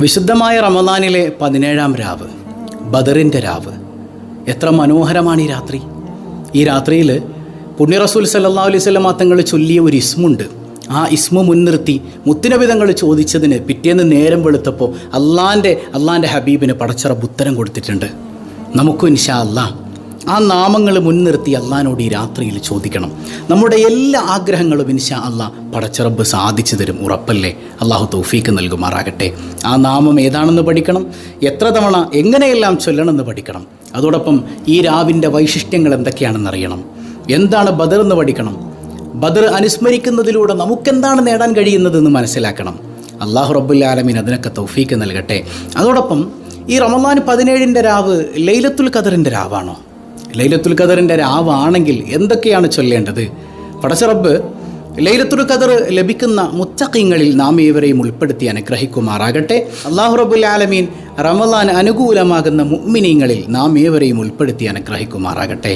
വിശുദ്ധമായ റമദാനിലെ പതിനേഴാം രാവ് ബദറിന്റെ രാവ്. എത്ര മനോഹരമാണ് ഈ രാത്രി. ഈ രാത്രിയിൽ പുണ്യ റസൂൽ സല്ലാ അലൈഹി സ്വലമാ തങ്ങൾ ചൊല്ലിയ ഒരു ഇസ്മുണ്ട്. ആ ഇസ്മു മുൻനിർത്തി മുത്തിനബിതങ്ങൾ ചോദിച്ചതിന് പിറ്റേന്ന് നേരം വെളുത്തപ്പോൾ അള്ളാന്റെ അള്ളാന്റെ ഹബീബിന് പടച്ചറ ഉത്തരം കൊടുത്തിട്ടുണ്ട്. നമുക്കും ഇൻഷാ അല്ലാ ആ നാമങ്ങൾ മുൻനിർത്തി അള്ളഹാനോട് ഈ രാത്രിയിൽ ചോദിക്കണം. നമ്മുടെ എല്ലാ ആഗ്രഹങ്ങളും ഇൻഷാ അള്ളാ പടച്ചറബ് സാധിച്ചു തരും ഉറപ്പല്ലേ? അള്ളാഹു തൗഫീക്ക് നൽകുമാറാകട്ടെ. ആ നാമം ഏതാണെന്ന് പഠിക്കണം? എത്ര തവണ എങ്ങനെയെല്ലാം ചൊല്ലണമെന്ന് പഠിക്കണം? അതോടൊപ്പം ഈ രാവിന്റെ വൈശിഷ്ട്യങ്ങൾ എന്തൊക്കെയാണെന്ന് അറിയണം. എന്താണ് ബദർ എന്ന് പഠിക്കണം? ബദർ അനുസ്മരിക്കുന്നതിലൂടെ നമുക്കെന്താണ് നേടാൻ കഴിയുന്നതെന്ന് മനസ്സിലാക്കണം. അള്ളാഹു റബ്ബുൽ ആലമീൻ അതിനൊക്കെ തൗഫീക്ക് നൽകട്ടെ. അതോടൊപ്പം ഈ റമദാൻ പതിനേഴിന്റെ രാവ് ലൈലത്തുൽ ഖദറിന്റെ രാവാണോ? ലൈലത്തുൽ ഖദറിന്റെ രാവാണെങ്കിൽ എന്തൊക്കെയാണ് ചൊല്ലേണ്ടത്? പടച്ചറബ് ലൈലത്തുൽ ഖദർ ലഭിക്കുന്ന മുത്തക്കിങ്ങളിൽ നാം ഇവരെയും ഉൾപ്പെടുത്തി അനുഗ്രഹിക്കുമാറാകട്ടെ. അള്ളാഹു റബുൽ ആലമീൻ റമദാൻ അനുകൂലമാകുന്ന മുഅ്മിനീങ്ങളിൽ നാം ഏവരെയും ഉൾപ്പെടുത്തി അനുഗ്രഹിക്കുമാറാകട്ടെ.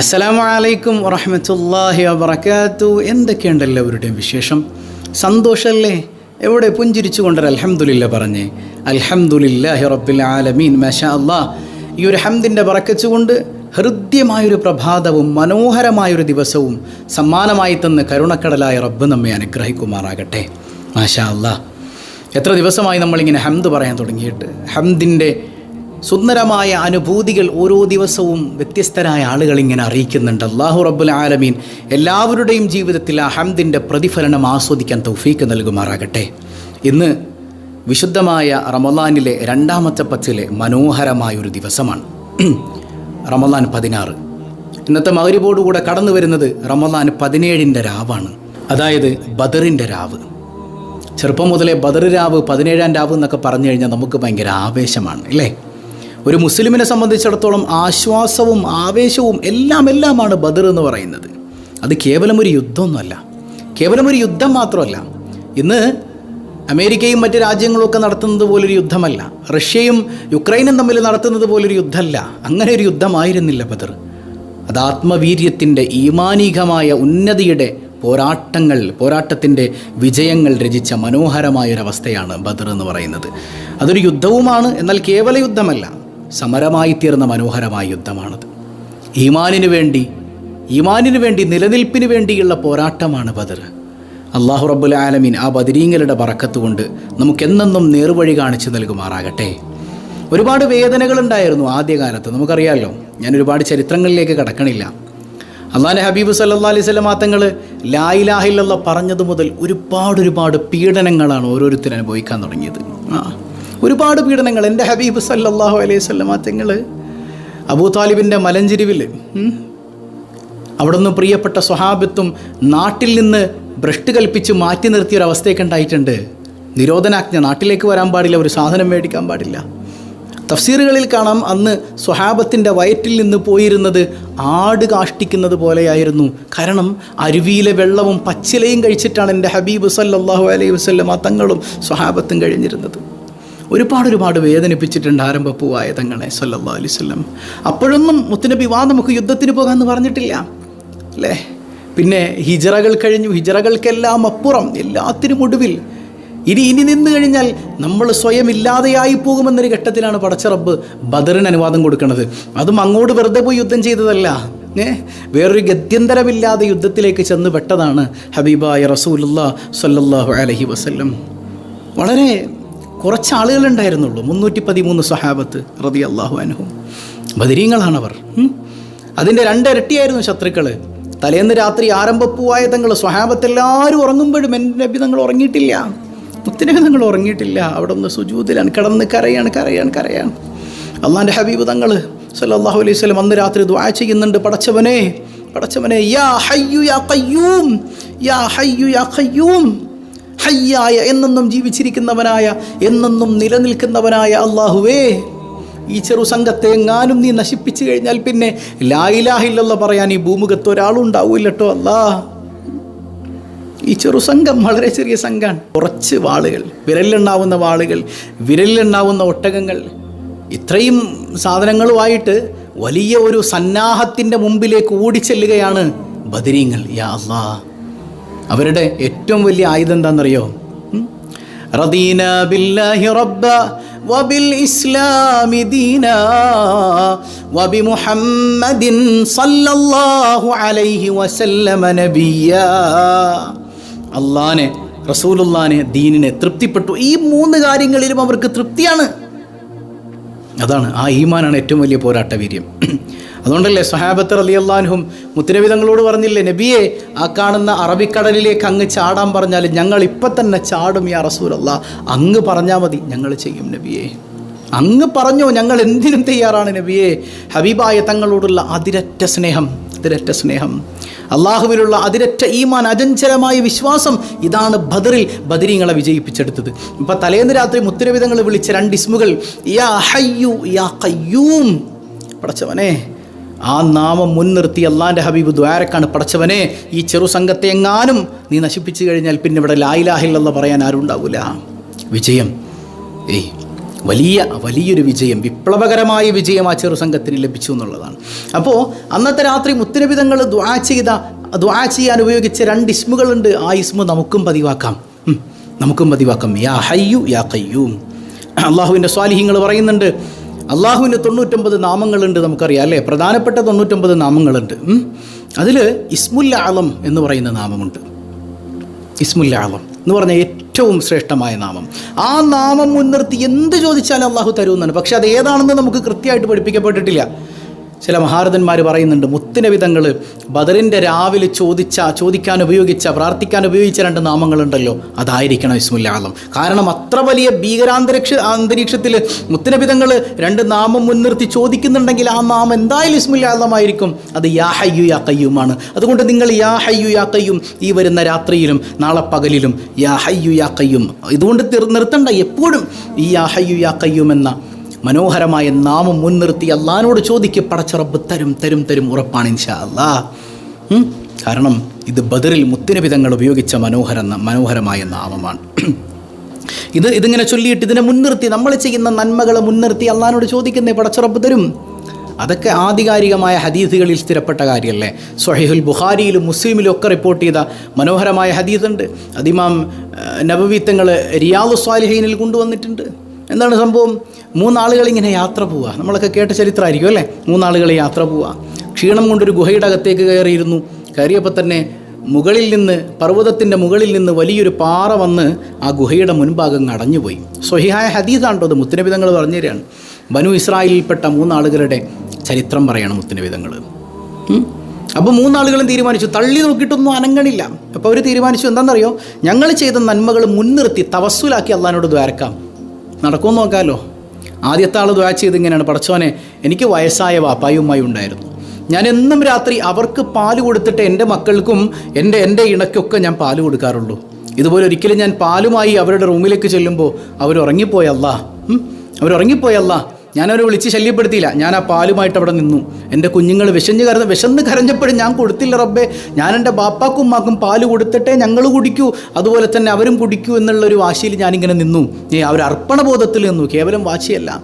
അസ്സലാമു അലൈക്കും വറഹമത്തല്ലാഹി വബർക്കാത്തു എന്തൊക്കെയുണ്ട് എല്ലാവരുടെയും വിശേഷം? സന്തോഷമല്ലേ എവിടെ പുഞ്ചിരിച്ചു കൊണ്ടൊരു അലഹമുല്ല പറഞ്ഞേ അൽഹംദുലില്ലാഹി റബ്ബിൽ ആലമീൻ മഷാ അല്ലാ ഈ ഒരു ഹംദിന്റെ പറക്കച്ചുകൊണ്ട് ഹൃദ്യമായൊരു പ്രഭാതവും മനോഹരമായൊരു ദിവസവും സമ്മാനമായി തന്ന് കരുണക്കടലായ റബ്ബ് നമ്മെ അനുഗ്രഹിക്കുമാറാകട്ടെ. മാഷാ അല്ലാ എത്ര ദിവസമായി നമ്മളിങ്ങനെ ഹംദ് പറയാൻ തുടങ്ങിയിട്ട്. ഹംദിന്റെ സുന്ദരമായ അനുഭൂതികൾ ഓരോ ദിവസവും വ്യത്യസ്തരായ ആളുകൾ ഇങ്ങനെ അറിയിക്കുന്നുണ്ട്. അള്ളാഹു റബ്ബുൽ ആലമീൻ എല്ലാവരുടെയും ജീവിതത്തിൽ ആ ഹംദിന്റെ പ്രതിഫലനം ആസ്വദിക്കാൻ തൗഫീക്ക് നൽകുമാറാകട്ടെ. ഇന്ന് വിശുദ്ധമായ റമദാനിലെ രണ്ടാമത്തെ പത്തിലെ മനോഹരമായൊരു ദിവസമാണ്. റമദാൻ പതിനാറ്. ഇന്നത്തെ മകരിബോടുകൂടെ കടന്നു വരുന്നത് റമദാൻ പതിനേഴിന്റെ രാവാണ്. അതായത് ബദറിന്റെ രാവ്. ചെറുപ്പം മുതലേ ബദർ രാവ് പതിനേഴാം രാവ് എന്നൊക്കെ പറഞ്ഞു കഴിഞ്ഞാൽ നമുക്ക് ഭയങ്കര ആവേശമാണ് അല്ലേ? ഒരു മുസ്ലിമിനെ സംബന്ധിച്ചിടത്തോളം ആശ്വാസവും ആവേശവും എല്ലാം എല്ലാമാണ് ബദർ എന്ന് പറയുന്നത്. അത് കേവലം ഒരു യുദ്ധമൊന്നുമല്ല. കേവലം ഒരു യുദ്ധം മാത്രമല്ല. ഇന്ന് അമേരിക്കയും മറ്റ് രാജ്യങ്ങളുമൊക്കെ നടത്തുന്നത് പോലൊരു യുദ്ധമല്ല. റഷ്യയും യുക്രൈനും തമ്മിൽ നടത്തുന്നത് പോലൊരു യുദ്ധമല്ല. അങ്ങനെ ഒരു യുദ്ധമായിരുന്നില്ല ബദർ. അത് ആത്മവീര്യത്തിന്റെ ഈമാനീകമായ ഉന്നതിയുടെ പോരാട്ടങ്ങൾ പോരാട്ടത്തിന്റെ വിജയങ്ങൾ രചിച്ച മനോഹരമായൊരവസ്ഥയാണ് ബദർ എന്ന് പറയുന്നത്. അതൊരു യുദ്ധവുമാണ് എന്നാൽ കേവല യുദ്ധമല്ല. സമരമായി തീർന്ന മനോഹരമായ യുദ്ധമാണത്. ഈമാനിനു വേണ്ടി ഈമാനിനു വേണ്ടി നിലനിൽപ്പിന് വേണ്ടിയുള്ള പോരാട്ടമാണ് ബദർ. അള്ളാഹു റബ്ബുൽ ആലമീൻ ആ ബദരീങ്ങളുടെ പറക്കത്തുകൊണ്ട് നമുക്കെന്നെന്നും നേർവഴി കാണിച്ചു നൽകുമാറാകട്ടെ. ഒരുപാട് വേദനകളുണ്ടായിരുന്നു ആദ്യകാലത്ത്. നമുക്കറിയാമല്ലോ ഞാൻ ഒരുപാട് ചരിത്രങ്ങളിലേക്ക് കടക്കണില്ല. അള്ളാഹ് ഹബീബ് സല്ലാ അലൈഹി സ്വലം ലായിലാഹില്ല പറഞ്ഞത് മുതൽ ഒരുപാട് ഒരുപാട് പീഡനങ്ങളാണ് ഓരോരുത്തരും അനുഭവിക്കാൻ തുടങ്ങിയത്. ആ ഒരുപാട് പീഡനങ്ങൾ. എന്റെ ഹബീബ് സല്ലാഹു അലൈഹി സ്വലം തങ്ങൾ അബൂ താലിബിന്റെ മലഞ്ചിരിവിൽ അവിടെ അവിടുന്ന് പ്രിയപ്പെട്ട സ്വഹാബത്തും നാട്ടിൽ നിന്ന് ഭ്രഷ്ട് കൽപ്പിച്ച് മാറ്റി നിർത്തിയ ഒരു അവസ്ഥയൊക്കെ ഉണ്ടായിട്ടുണ്ട്. നിരോധനാജ്ഞ നാട്ടിലേക്ക് വരാൻ പാടില്ല ഒരു സാധനം മേടിക്കാൻ പാടില്ല. തഫ്സീറുകളിൽ കാണാം അന്ന് സ്വഹാബത്തിന്റെ വയറ്റിൽ നിന്ന് പോയിരുന്നത് ആട് കാഷ്ടിക്കുന്നത് പോലെയായിരുന്നു. കാരണം അരുവിയിലെ വെള്ളവും പച്ചിലയും കഴിച്ചിട്ടാണ് എന്റെ ഹബീബ് സല്ലാഹു അലൈഹി വസല്ലം ആ തങ്ങളും സ്വഹാബത്തും കഴിഞ്ഞിരുന്നത്. ഒരുപാട് ഒരുപാട് വേദനിപ്പിച്ചിട്ടുണ്ട് ആരംഭപ്പൂവായ തങ്ങളെ സല്ലാ അലൈഹി വസല്ലം. അപ്പോഴൊന്നും മുത്തുനബി വാ നമുക്ക് യുദ്ധത്തിന് പോകാമെന്ന് പറഞ്ഞിട്ടില്ല. അല്ലേ? പിന്നെ ഹിജറകൾ കഴിഞ്ഞു. ഹിജറകൾക്കെല്ലാം അപ്പുറം എല്ലാത്തിനും ഒടുവിൽ ഇനി ഇനി നിന്ന് കഴിഞ്ഞാൽ നമ്മൾ സ്വയം ഇല്ലാതെയായി പോകുമെന്നൊരു ഘട്ടത്തിലാണ് പടച്ചറബ് ബദറിന് അനുവാദം കൊടുക്കുന്നത്. അതും അങ്ങോട്ട് വെറുതെ പോയി യുദ്ധം ചെയ്തതല്ല. ഏ? വേറൊരു ഗത്യന്തരമില്ലാതെ യുദ്ധത്തിലേക്ക് ചെന്ന് പെട്ടതാണ് ഹബീബായ റസൂലുല്ലാ സല്ലല്ലാഹു അലഹി വസല്ലം. വളരെ കുറച്ച് ആളുകളുണ്ടായിരുന്നുള്ളൂ. മുന്നൂറ്റി പതിമൂന്ന് സഹാബത്ത് റതി അള്ളാഹു അനുഹു ബദരീങ്ങളാണവർ. അതിന്റെ രണ്ടിരട്ടിയായിരുന്നു ശത്രുക്കൾ തലേന്ന് രാത്രി ആരംഭപ്പൂവായ തങ്ങൾ സ്വഹാബത്തെല്ലാവരും ഉറങ്ങുമ്പോഴും എന്റെ നബി തങ്ങൾ ഉറങ്ങിയിട്ടില്ല. മുത്തനബി തങ്ങൾ ഉറങ്ങിയിട്ടില്ല. അവിടെ ഒന്ന് സുജൂതിലാണ്. കിടന്ന് കരയാണ് കരയാണ് കരയാണ്. അള്ളാന്റെ ഹബീബ് തങ്ങൾ സല്ലല്ലാഹു അലൈഹി സ്വലം അന്ന് രാത്രി ദ്വാ ചെയ്യുന്നുണ്ട്. പടച്ചവനെ പടച്ചവനെ യാ ഹയ്യു യാ കയ്യൂം യാ ഹയ്യു യാ കയ്യൂം ഹയ്യായ എന്നെന്നും ജീവിച്ചിരിക്കുന്നവനായ എന്നെന്നും നിലനിൽക്കുന്നവനായ അള്ളാഹുവേ ഈ ചെറു സംഘത്തെ എങ്ങാനും നീ നശിപ്പിച്ചു കഴിഞ്ഞാൽ പിന്നെ ലായിലാഹില്ലെന്ന് പറയാൻ ഈ ഭൂമുഖത്ത് ഒരാളുണ്ടാവില്ലട്ടോ അല്ലാ. ഈ ചെറു സംഘം വളരെ ചെറിയ സംഘമാണ് കുറച്ച് വാളുകൾ വിരലിലെണ്ണാവുന്ന വാളുകൾ വിരലിലെണ്ണാവുന്ന ഒട്ടകങ്ങൾ. ഇത്രയും സാധനങ്ങളുമായിട്ട് വലിയ ഒരു സന്നാഹത്തിന്റെ മുമ്പിലേക്ക് ഓടിച്ചെല്ലുകയാണ് ബദരീങ്ങൾ യാ അവരുടെ ഏറ്റവും വലിയ ആയുധം എന്താണെന്നറിയോ? ബില്ലാഹി റബ്ബ وبالإسلام دينا وبمحمد صلى الله عليه وسلم نبيا അള്ളാനെ റസൂലുള്ളാനെ ദീനിനെ തൃപ്തിപ്പെട്ടു ഈ മൂന്ന് കാര്യങ്ങളിലും അവർക്ക് തൃപ്തിയാണ് അതാണ് ആ ഈമാനാണ് ഏറ്റവും വലിയ പോരാട്ട വീര്യം അതുകൊണ്ടല്ലേ സഹാബത്ത് അലി അള്ളാൻഹും മുത്തരവിധങ്ങളോട് പറഞ്ഞില്ലേ നബിയെ ആ കാണുന്ന അറബിക്കടലിലേക്ക് അങ്ങ് ചാടാൻ പറഞ്ഞാൽ ഞങ്ങൾ ഇപ്പം തന്നെ ചാടും യാ റസൂലല്ല. അങ്ങ് പറഞ്ഞാൽ മതി ഞങ്ങൾ ചെയ്യും നബിയെ. അങ്ങ് പറഞ്ഞോ ഞങ്ങൾ എന്തിനും തയ്യാറാണ് നബിയെ. ഹബീബായ തങ്ങളോടുള്ള അതിരറ്റ സ്നേഹം അതിരറ്റ സ്നേഹം. അള്ളാഹുവിലുള്ള അതിരറ്റ ഈമാൻ അചഞ്ചലമായ വിശ്വാസം ഇതാണ് ബദറിൽ ബദരിങ്ങളെ വിജയിപ്പിച്ചെടുത്തത്. ഇപ്പം തലേന്ന് രാത്രി മുത്തരവിധങ്ങൾ വിളിച്ച രണ്ട് ഇസ്മുകൾ യാ ഹയ്യു യാ കയ്യൂം പടച്ചവനെ ആ നാമം മുൻനിർത്തി അള്ളാന്റെ ഹബീബ് ദ്വാരക്കാണ് പടച്ചവനെ ഈ ചെറു സംഘത്തെ എങ്ങാനും നീ നശിപ്പിച്ചു കഴിഞ്ഞാൽ പിന്നെ ഇവിടെ ലായിലാഹില്ലെന്ന് പറയാൻ ആരും ഉണ്ടാവില്ല വിജയം. ഏയ് വലിയ വലിയൊരു വിജയം വിപ്ലവകരമായ വിജയം ആ ചെറു സംഘത്തിന് ലഭിച്ചു എന്നുള്ളതാണ്. അപ്പോൾ അന്നത്തെ രാത്രി മുത്തരവിധങ്ങൾ ദ്വാ ചെയ്ത ദ്വാ ചെയ്യാൻ ഉപയോഗിച്ച രണ്ട് ഇസ്മുകളുണ്ട്. ആ ഇസ്മു നമുക്കും പതിവാക്കാം. നമുക്കും പതിവാക്കാം. യാ ഹയ്യു യാ കയ്യൂം അള്ളാഹുവിന്റെ സ്വാലിഹ്യങ്ങൾ പറയുന്നുണ്ട് അള്ളാഹുവിന് തൊണ്ണൂറ്റൊമ്പത് നാമങ്ങളുണ്ട് നമുക്കറിയാം അല്ലേ? പ്രധാനപ്പെട്ട തൊണ്ണൂറ്റൊമ്പത് നാമങ്ങളുണ്ട്. അതിൽ ഇസ്മുല്ല ആലം എന്ന് പറയുന്ന നാമമുണ്ട്. ഇസ്മുല്ല ആലം എന്ന് പറഞ്ഞ ഏറ്റവും ശ്രേഷ്ഠമായ നാമം. ആ നാമം മുൻനിർത്തി എന്ത് ചോദിച്ചാലും അള്ളാഹു തരുമെന്നാണ്. പക്ഷെ അത് ഏതാണെന്ന് നമുക്ക് കൃത്യമായിട്ട് പഠിപ്പിക്കപ്പെട്ടിട്ടില്ല. ചില മഹാരഥന്മാർ പറയുന്നുണ്ട് മുത്തിനവിധങ്ങൾ ബദറിന്റെ രാവിലെ ചോദിച്ച ചോദിക്കാൻ ഉപയോഗിച്ച പ്രാർത്ഥിക്കാൻ ഉപയോഗിച്ച രണ്ട് നാമങ്ങളുണ്ടല്ലോ. അതായിരിക്കണം ഇസ്മുല്ലാഹലം കാരണം അത്ര വലിയ ഭീകരാന്തരീക്ഷ അന്തരീക്ഷത്തിൽ മുത്തിനവിധങ്ങൾ രണ്ട് നാമം മുൻനിർത്തി ചോദിക്കുന്നുണ്ടെങ്കിൽ ആ നാമം എന്തായാലും ഇസ്മുല്ലാഹലമായിരിക്കും അത് യാ ഹയ്യു യാ കയ്യുമാണ് അതുകൊണ്ട് നിങ്ങൾ യാ ഹയ്യു യാ കയ്യും ഈ വരുന്ന രാത്രിയിലും നാളെ പകലിലും യാ ഹയ്യു യാ കയ്യും ഇതുകൊണ്ട് നിർത്തണ്ട എപ്പോഴും ഈ യാ ഹയ്യു യാ കയ്യും എന്ന മനോഹരമായ നാമം മുൻനിർത്തി അള്ളഹാനോട് പടച്ച പടച്ചറബ് തരും തരും തരും ഉറപ്പാണ് ഇൻഷാ അല്ലാ കാരണം ഇത് ബദറിൽ മുത്തിനവിധങ്ങൾ ഉപയോഗിച്ച മനോഹര മനോഹരമായ നാമമാണ്. ഇത് ഇതിങ്ങനെ ചൊല്ലിയിട്ട് ഇതിനെ മുൻനിർത്തി നമ്മൾ ചെയ്യുന്ന നന്മകളെ മുൻനിർത്തി അള്ളഹാനോട് ചോദിക്കുന്നേ പടച്ചറബ് തരും. അതൊക്കെ ആധികാരികമായ ഹദീസുകളിൽ സ്ഥിരപ്പെട്ട കാര്യമല്ലേ? സൊഹീഹുൽ ബുഖാരിയിലും മുസ്ലിമിലും ഒക്കെ റിപ്പോർട്ട് ചെയ്ത മനോഹരമായ ഹദീസുണ്ട്. അതിമാം നബവീത്തങ്ങൾ റിയാദു സ്വാലിഹീനിൽ കൊണ്ടുവന്നിട്ടുണ്ട്. എന്താണ് സംഭവം? മൂന്നാളുകൾ ഇങ്ങനെ യാത്ര പോവുക നമ്മളൊക്കെ കേട്ട ചരിത്രമായിരിക്കും അല്ലേ? മൂന്നാളുകൾ യാത്ര പോവുക ക്ഷീണം കൊണ്ടൊരു ഗുഹയുടെ അകത്തേക്ക് കയറിയിരുന്നു. കയറിയപ്പോൾ തന്നെ മുകളിൽ നിന്ന് പർവതത്തിന്റെ മുകളിൽ നിന്ന് വലിയൊരു പാറ വന്ന് ആ ഗുഹയുടെ മുൻഭാഗം അടഞ്ഞുപോയി. സ്വഹിഹായ ഹദീസാണ്ടോ അത്. മുത്തനബിതങ്ങൾ പറഞ്ഞു തരികയാണ് ബനു ഇസ്രായേലിൽപ്പെട്ട മൂന്നാളുകളുടെ ചരിത്രം പറയണം മുത്തനബിതങ്ങൾ. അപ്പോൾ മൂന്നാളുകളും തീരുമാനിച്ചു. തള്ളി നോക്കിയിട്ടൊന്നും അനങ്ങണില്ല. അപ്പോൾ അവർ തീരുമാനിച്ചു. എന്താണെന്നറിയോ? ഞങ്ങൾ ചെയ്ത നന്മകൾ മുൻനിർത്തി തവസ്സുലാക്കി അള്ളഹാനോട് ദ്വാരക്കാം. നടക്കുമെന്ന് നോക്കാമല്ലോ ആദ്യത്തെ ആൾ ദ്വാ ചെയ്ത് ഇങ്ങനെയാണ്. പടച്ചോനെ എനിക്ക് വയസ്സായ വാപ്പായുമായി ഉണ്ടായിരുന്നു. ഞാൻ എന്നും രാത്രി അവർക്ക് പാൽ കൊടുത്തിട്ട് എന്റെ മക്കൾക്കും എന്റെ എന്റെ ഇണക്കൊക്കെ ഞാൻ പാൽ കൊടുക്കാറുള്ളൂ. ഇതുപോലെ ഒരിക്കലും ഞാൻ പാലുമായി അവരുടെ റൂമിലേക്ക് ചെല്ലുമ്പോൾ അവരുറങ്ങിപ്പോയല്ല അവരുറങ്ങിപ്പോയല്ല ഞാനവരെ വിളിച്ച് ശല്യപ്പെടുത്തിയില്ല. ഞാൻ ആ പാലുമായിട്ട് അവിടെ നിന്നു. എന്റെ കുഞ്ഞുങ്ങൾ വിശഞ്ഞ് കരഞ്ഞ് വിശന്ന് കരഞ്ഞപ്പോഴും ഞാൻ കൊടുത്തില്ല റബ്ബേ. ഞാൻ എന്റെ ബാപ്പാക്കും ഉമ്മാക്കും പാൽ കൊടുത്തിട്ടേ ഞങ്ങൾ കുടിക്കൂ. അതുപോലെ തന്നെ അവരും കുടിക്കൂ എന്നുള്ളൊരു വാശിയിൽ ഞാനിങ്ങനെ നിന്നു. ഏ അവർ അർപ്പണബോധത്തിൽ നിന്നു. കേവലം വാശിയല്ല.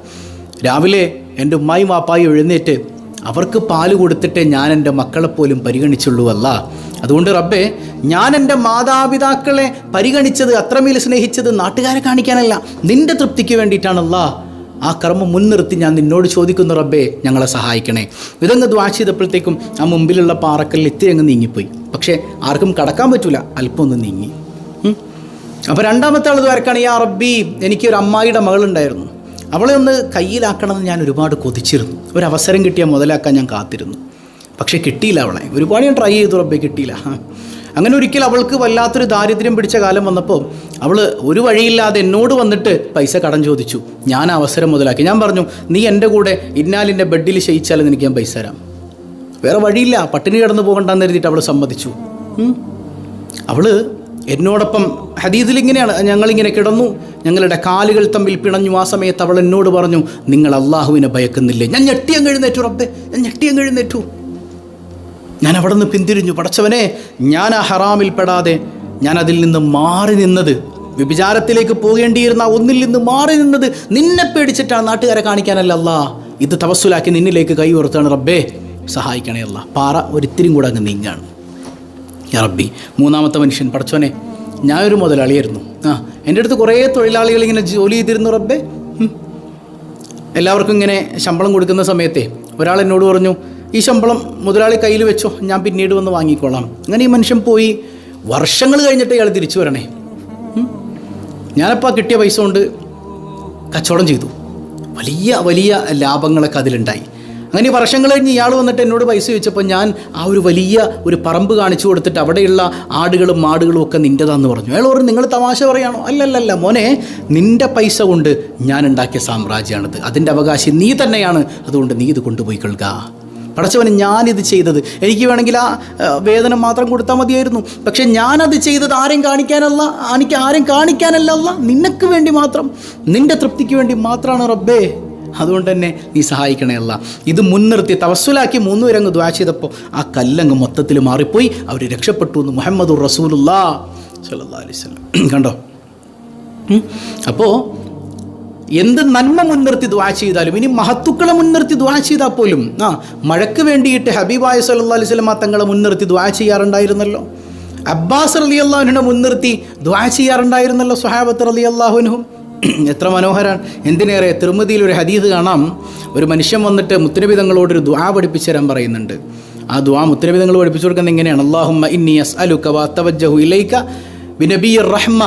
രാവിലെ എന്റെ ഉമ്മായും വാപ്പായും എഴുന്നേറ്റ് അവർക്ക് പാൽ കൊടുത്തിട്ടേ ഞാൻ എന്റെ മക്കളെപ്പോലും പരിഗണിച്ചുള്ളൂ അല്ല. അതുകൊണ്ട് റബ്ബേ ഞാൻ എന്റെ മാതാപിതാക്കളെ പരിഗണിച്ചത് അത്രമേൽ സ്നേഹിച്ചത് നാട്ടുകാരെ കാണിക്കാനല്ല. നിന്റെ തൃപ്തിക്ക് വേണ്ടിയിട്ടാണല്ല. ആ കർമ്മം മുൻനിർത്തി ഞാൻ നിന്നോട് ചോദിക്കുന്നു റബ്ബേ ഞങ്ങളെ സഹായിക്കണേ. ഇതങ്ങ് ദ്വാ ചെയ്തപ്പോഴത്തേക്കും ആ മുമ്പിലുള്ള പാറക്കല്ലിൽ ഇത്തിരി അങ്ങ് നീങ്ങിപ്പോയി. പക്ഷേ ആർക്കും കടക്കാൻ പറ്റൂല അല്പം ഒന്ന് നീങ്ങി. അപ്പോൾ രണ്ടാമത്തെ ആൾ ദ്വാരക്കാണ് ഈ റബ്ബി എനിക്ക് ഒരു അമ്മായിയുടെ മകളുണ്ടായിരുന്നു. അവളെ ഒന്ന് കയ്യിലാക്കണമെന്ന് ഞാൻ ഒരുപാട് കൊതിച്ചിരുന്നു. ഒരു അവസരം കിട്ടിയാൽ മുതലാക്കാൻ ഞാൻ കാത്തിരുന്നു. പക്ഷേ കിട്ടിയില്ല അവളെ. ഒരുപാട് ഞാൻ ട്രൈ ചെയ്തു റബ്ബെ കിട്ടിയില്ല. അങ്ങനെ ഒരിക്കൽ അവൾക്ക് വല്ലാത്തൊരു ദാരിദ്ര്യം പിടിച്ച കാലം വന്നപ്പോൾ അവൾ ഒരു വഴിയില്ലാതെ എന്നോട് വന്നിട്ട് പൈസ കടം ചോദിച്ചു. ഞാൻ അവസരം മുതലാക്കി. ഞാൻ പറഞ്ഞു നീ എന്റെ കൂടെ ഇന്നാലിന്റെ ബെഡിൽ ശയിച്ചാൽ നിനക്ക് ഞാൻ പൈസ തരാം. വേറെ വഴിയില്ല. പട്ടിണി കിടന്നു പോകണ്ടെന്ന് കരുതിയിട്ട് അവൾ സമ്മതിച്ചു. അവൾ എന്നോടൊപ്പം ഹദീദിൽ ഇങ്ങനെയാണ്. ഞങ്ങളിങ്ങനെ കിടന്നു. ഞങ്ങളുടെ കാലുകൾ തമ്മിൽ പിണഞ്ഞു. ആ സമയത്ത് അവൾ എന്നോട് പറഞ്ഞു നിങ്ങൾ അള്ളാഹുവിനെ ഭയക്കുന്നില്ലേ? ഞാൻ ഞെട്ടിയങ്ങ് എഴുന്നേറ്റു റബ്ബെ. ഞാൻ ഞെട്ടിയങ്ങ് എഴുന്നേറ്റു. ഞാൻ അവിടെ നിന്ന് പിന്തിരിഞ്ഞു. പടച്ചവനെ ഞാൻ ആ ഹറാമിൽ പെടാതെ ഞാൻ അതിൽ നിന്ന് മാറി നിന്നത്. വ്യഭിചാരത്തിലേക്ക് പോകേണ്ടിയിരുന്ന ഒന്നിൽ നിന്ന് മാറി നിന്നത് നിന്നെ പേടിച്ചിട്ടാണ് നാട്ടുകാരെ കാണിക്കാനല്ല അല്ലാ. ഇത് തപസ്സുലാക്കി നിന്നിലേക്ക് കൈ ഉയർത്താണ് റബ്ബേ. സഹായിക്കണേ അല്ല. പാറ ഒരിത്തിരിയും കൂടെ അങ്ങ് നീങ്ങാണ്. റബ്ബി മൂന്നാമത്തെ മനുഷ്യൻ. പടച്ചോനെ ഞാനൊരു മുതലാളിയായിരുന്നു. ആ എന്റെ അടുത്ത് കുറേ തൊഴിലാളികൾ ഇങ്ങനെ ജോലി ചെയ്തിരുന്നു റബ്ബേ. എല്ലാവർക്കും ഇങ്ങനെ ശമ്പളം കൊടുക്കുന്ന സമയത്തെ ഒരാൾ എന്നോട് പറഞ്ഞു ഈ ശമ്പളം മുതലാളി കയ്യിൽ വെച്ചോ ഞാൻ പിന്നീട് വന്ന് വാങ്ങിക്കോളാം. അങ്ങനെ ഈ മനുഷ്യൻ പോയി വർഷങ്ങൾ കഴിഞ്ഞിട്ട് ഇയാൾ തിരിച്ചു വരണേ. ഞാനപ്പോൾ കിട്ടിയ പൈസ കൊണ്ട് കച്ചവടം ചെയ്തു. വലിയ വലിയ ലാഭങ്ങളൊക്കെ അതിലുണ്ടായി. അങ്ങനെ വർഷങ്ങൾ കഴിഞ്ഞ് ഇയാൾ വന്നിട്ട് എന്നോട് പൈസ ചോദിച്ചപ്പോൾ ഞാൻ ആ ഒരു വലിയ ഒരു പറമ്പ് കാണിച്ചു കൊടുത്തിട്ട് അവിടെയുള്ള ആടുകളും മാടുകളും ഒക്കെ നിന്റെതാന്ന് പറഞ്ഞു. അയാൾ പറഞ്ഞു നിങ്ങൾ തമാശ പറയാണോ? അല്ലല്ലല്ല മോനെ നിന്റെ പൈസ കൊണ്ട് ഞാൻ ഉണ്ടാക്കിയ സാമ്രാജ്യമാണിത്. അതിന്റെ അവകാശി നീ തന്നെയാണ്. അതുകൊണ്ട് നീ ഇത് കൊണ്ടുപോയി കൊള്ളുക പടച്ചവന് ഞാനിത് ചെയ്തത്. എനിക്ക് വേണമെങ്കിൽ ആ വേദന മാത്രം കൊടുത്താൽ മതിയായിരുന്നു. പക്ഷെ ഞാനത് ചെയ്തത് ആരെയും കാണിക്കാനല്ല എനിക്ക് ആരെയും കാണിക്കാനല്ല അല്ല. നിനക്ക് വേണ്ടി മാത്രം നിന്റെ തൃപ്തിക്ക് വേണ്ടി മാത്രമാണ് റബ്ബേ. അതുകൊണ്ട് തന്നെ നീ സഹായിക്കണേ അല്ല. ഇത് മുൻനിർത്തി തവസ്സുലാക്കി മൂന്നുപേരങ്ങ് ദ്വാ ചെയ്തപ്പോൾ ആ കല്ലങ്ങ് മൊത്തത്തിൽ മാറിപ്പോയി. അവർ രക്ഷപ്പെട്ടു എന്ന് മുഹമ്മദുർ റസൂലുല്ലാ സല്ലാ അലൈഹി വസല്ലം. കണ്ടോ? അപ്പോൾ എന്ത് നന്മ മുൻനിർത്തി ദ്വാ ചെയ്താലും ഇനി മഹത്തുക്കളെ മുൻനിർത്തി ദ്വാ ചെയ്താൽ പോലും ആ മഴയ്ക്ക് വേണ്ടിയിട്ട് ഹബീബായ സല്ലല്ലാഹു അലൈഹി വസല്ലമ തങ്ങളെ മുൻനിർത്തി ദ്വാ ചെയ്യാറുണ്ടായിരുന്നല്ലോ. അബ്ബാസ് അലി അള്ളാഹുനെ മുൻനിർത്തി ദ്വാ ചെയ്യാറുണ്ടായിരുന്നല്ലോ സുഹാബത്ത് അലി അള്ളാഹുനും എത്ര മനോഹരാണ്. എന്തിനേറെ തിരുമതിയിൽ ഒരു ഹദീദ് കാണാം. ഒരു മനുഷ്യൻ വന്നിട്ട് മുത്തനബി തങ്ങളോടൊരു ദ്വാ പഠിപ്പിച്ചു തരാൻ പറയുന്നുണ്ട്. ആ ദ്വാ മുത്തനബി തങ്ങൾ പഠിപ്പിച്ചു കൊടുക്കുന്നത് എങ്ങനെയാണ്? അള്ളാഹുമ്മ ഇന്നി അസ് അലുക വത്തവജ്ജഹു ഇലൈക ബിനബിയർ റഹ്മ.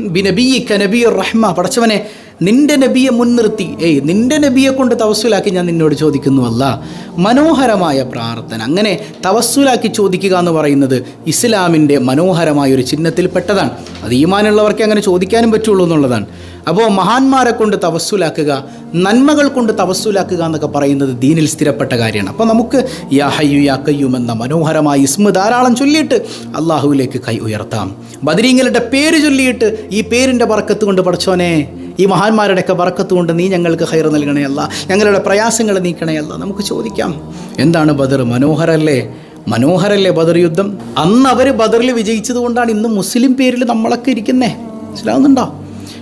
ബിനബിയിക്ക നബിയർ റഹ്മ. പടച്ചവനെ നിന്റെ നബിയെ മുൻനിർത്തി. ഏയ് നിന്റെ നബിയെ കൊണ്ട് തവസ്സുലാക്കി ഞാൻ നിന്നോട് ചോദിക്കുന്നു അല്ല. മനോഹരമായ പ്രാർത്ഥന. അങ്ങനെ തവസ്സുലാക്കി ചോദിക്കുക എന്ന് പറയുന്നത് ഇസ്ലാമിന്റെ മനോഹരമായ ഒരു ചിഹ്നത്തിൽപ്പെട്ടതാണ്. അത് ഈമാനുള്ളവർക്ക് അങ്ങനെ ചോദിക്കാനും പറ്റുള്ളൂ എന്നുള്ളതാണ്. അപ്പോൾ മഹാന്മാരെ കൊണ്ട് തവസ്സുലാക്കുക നന്മകൾ കൊണ്ട് തവസ്സുലാക്കുക എന്നൊക്കെ പറയുന്നത് ദീനിൽ സ്ഥിരപ്പെട്ട കാര്യമാണ്. അപ്പോൾ നമുക്ക് യാ ഹയ്യു യാ എന്ന മനോഹരമായ ഇസ്മ ധാരാളം ചൊല്ലിയിട്ട് അള്ളാഹുവിലേക്ക് കൈ ഉയർത്താം. ബദരീങ്ങളുടെ പേര് ചൊല്ലിയിട്ട് ഈ പേരിന്റെ പറക്കത്ത് കൊണ്ട് പഠിച്ചോനെ ഈ മഹാന്മാരുടെയൊക്കെ പറക്കത്ത് കൊണ്ട് നീ ഞങ്ങൾക്ക് ഹൈർ നൽകണയല്ല ഞങ്ങളുടെ പ്രയാസങ്ങൾ നീക്കണയല്ല നമുക്ക് ചോദിക്കാം എന്താണ് ബദർ? മനോഹരല്ലേ? മനോഹരല്ലേ ബദർ യുദ്ധം? അന്ന് അവർ ബദറിൽ വിജയിച്ചത് കൊണ്ടാണ് ഇന്ന് മുസ്ലിം പേരിൽ നമ്മളൊക്കെ ഇരിക്കുന്നേ. മനസ്സിലാവുന്നുണ്ടോ?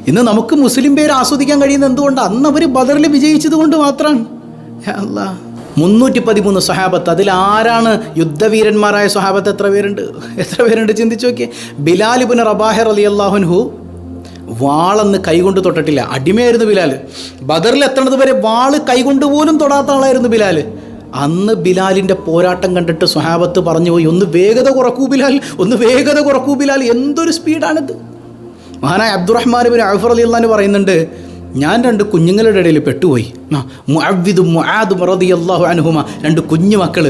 ഇന്ന് നമുക്ക് മുസ്ലിം പേര് ആസ്വദിക്കാൻ കഴിയുന്ന എന്തുകൊണ്ടാണ് അന്ന് അവർ ബദറിൽ വിജയിച്ചത് കൊണ്ട് മാത്രമാണ്. മുന്നൂറ്റി പതിമൂന്ന് സ്വഹാബത്ത്. അതിൽ ആരാണ് യുദ്ധവീരന്മാരായ സ്വഹാബത്ത്? എത്ര പേരുണ്ട്? എത്ര പേരുണ്ട് ചിന്തിച്ചു നോക്കിയേ. ബിലാലിബുൻ റബാഹിർ അലി അള്ളാഹുൻഹു വാളെന്ന് കൈകൊണ്ട് തൊട്ടിട്ടില്ല. അടിമയായിരുന്നു ബിലാൽ. ബദറിൽ എത്തണത് വരെ വാൾ കൈകൊണ്ട് പോലും തൊടാത്ത ആളായിരുന്നു ബിലാൽ. അന്ന് ബിലാലിന്റെ പോരാട്ടം കണ്ടിട്ട് സ്വഹാബത്ത് പറഞ്ഞു പോയി ഒന്ന് വേഗത കുറക്കൂ ബിലാൽ. ഒന്ന് വേഗത കുറക്കൂ ബിലാൽ. എന്തൊരു സ്പീഡാണിത് മഹാനായ അബ്ദുറഹ്മാൻ ബിൻ അഫർ അലി അള്ളഹാൻ പറയുന്നുണ്ട് ഞാൻ രണ്ട് കുഞ്ഞുങ്ങളുടെ ഇടയിൽ പെട്ടുപോയി. ആ, മുഅവ്വിദും മുആദും അള്ളാഹു അനുഹുമ രണ്ട് കുഞ്ഞു മക്കൾ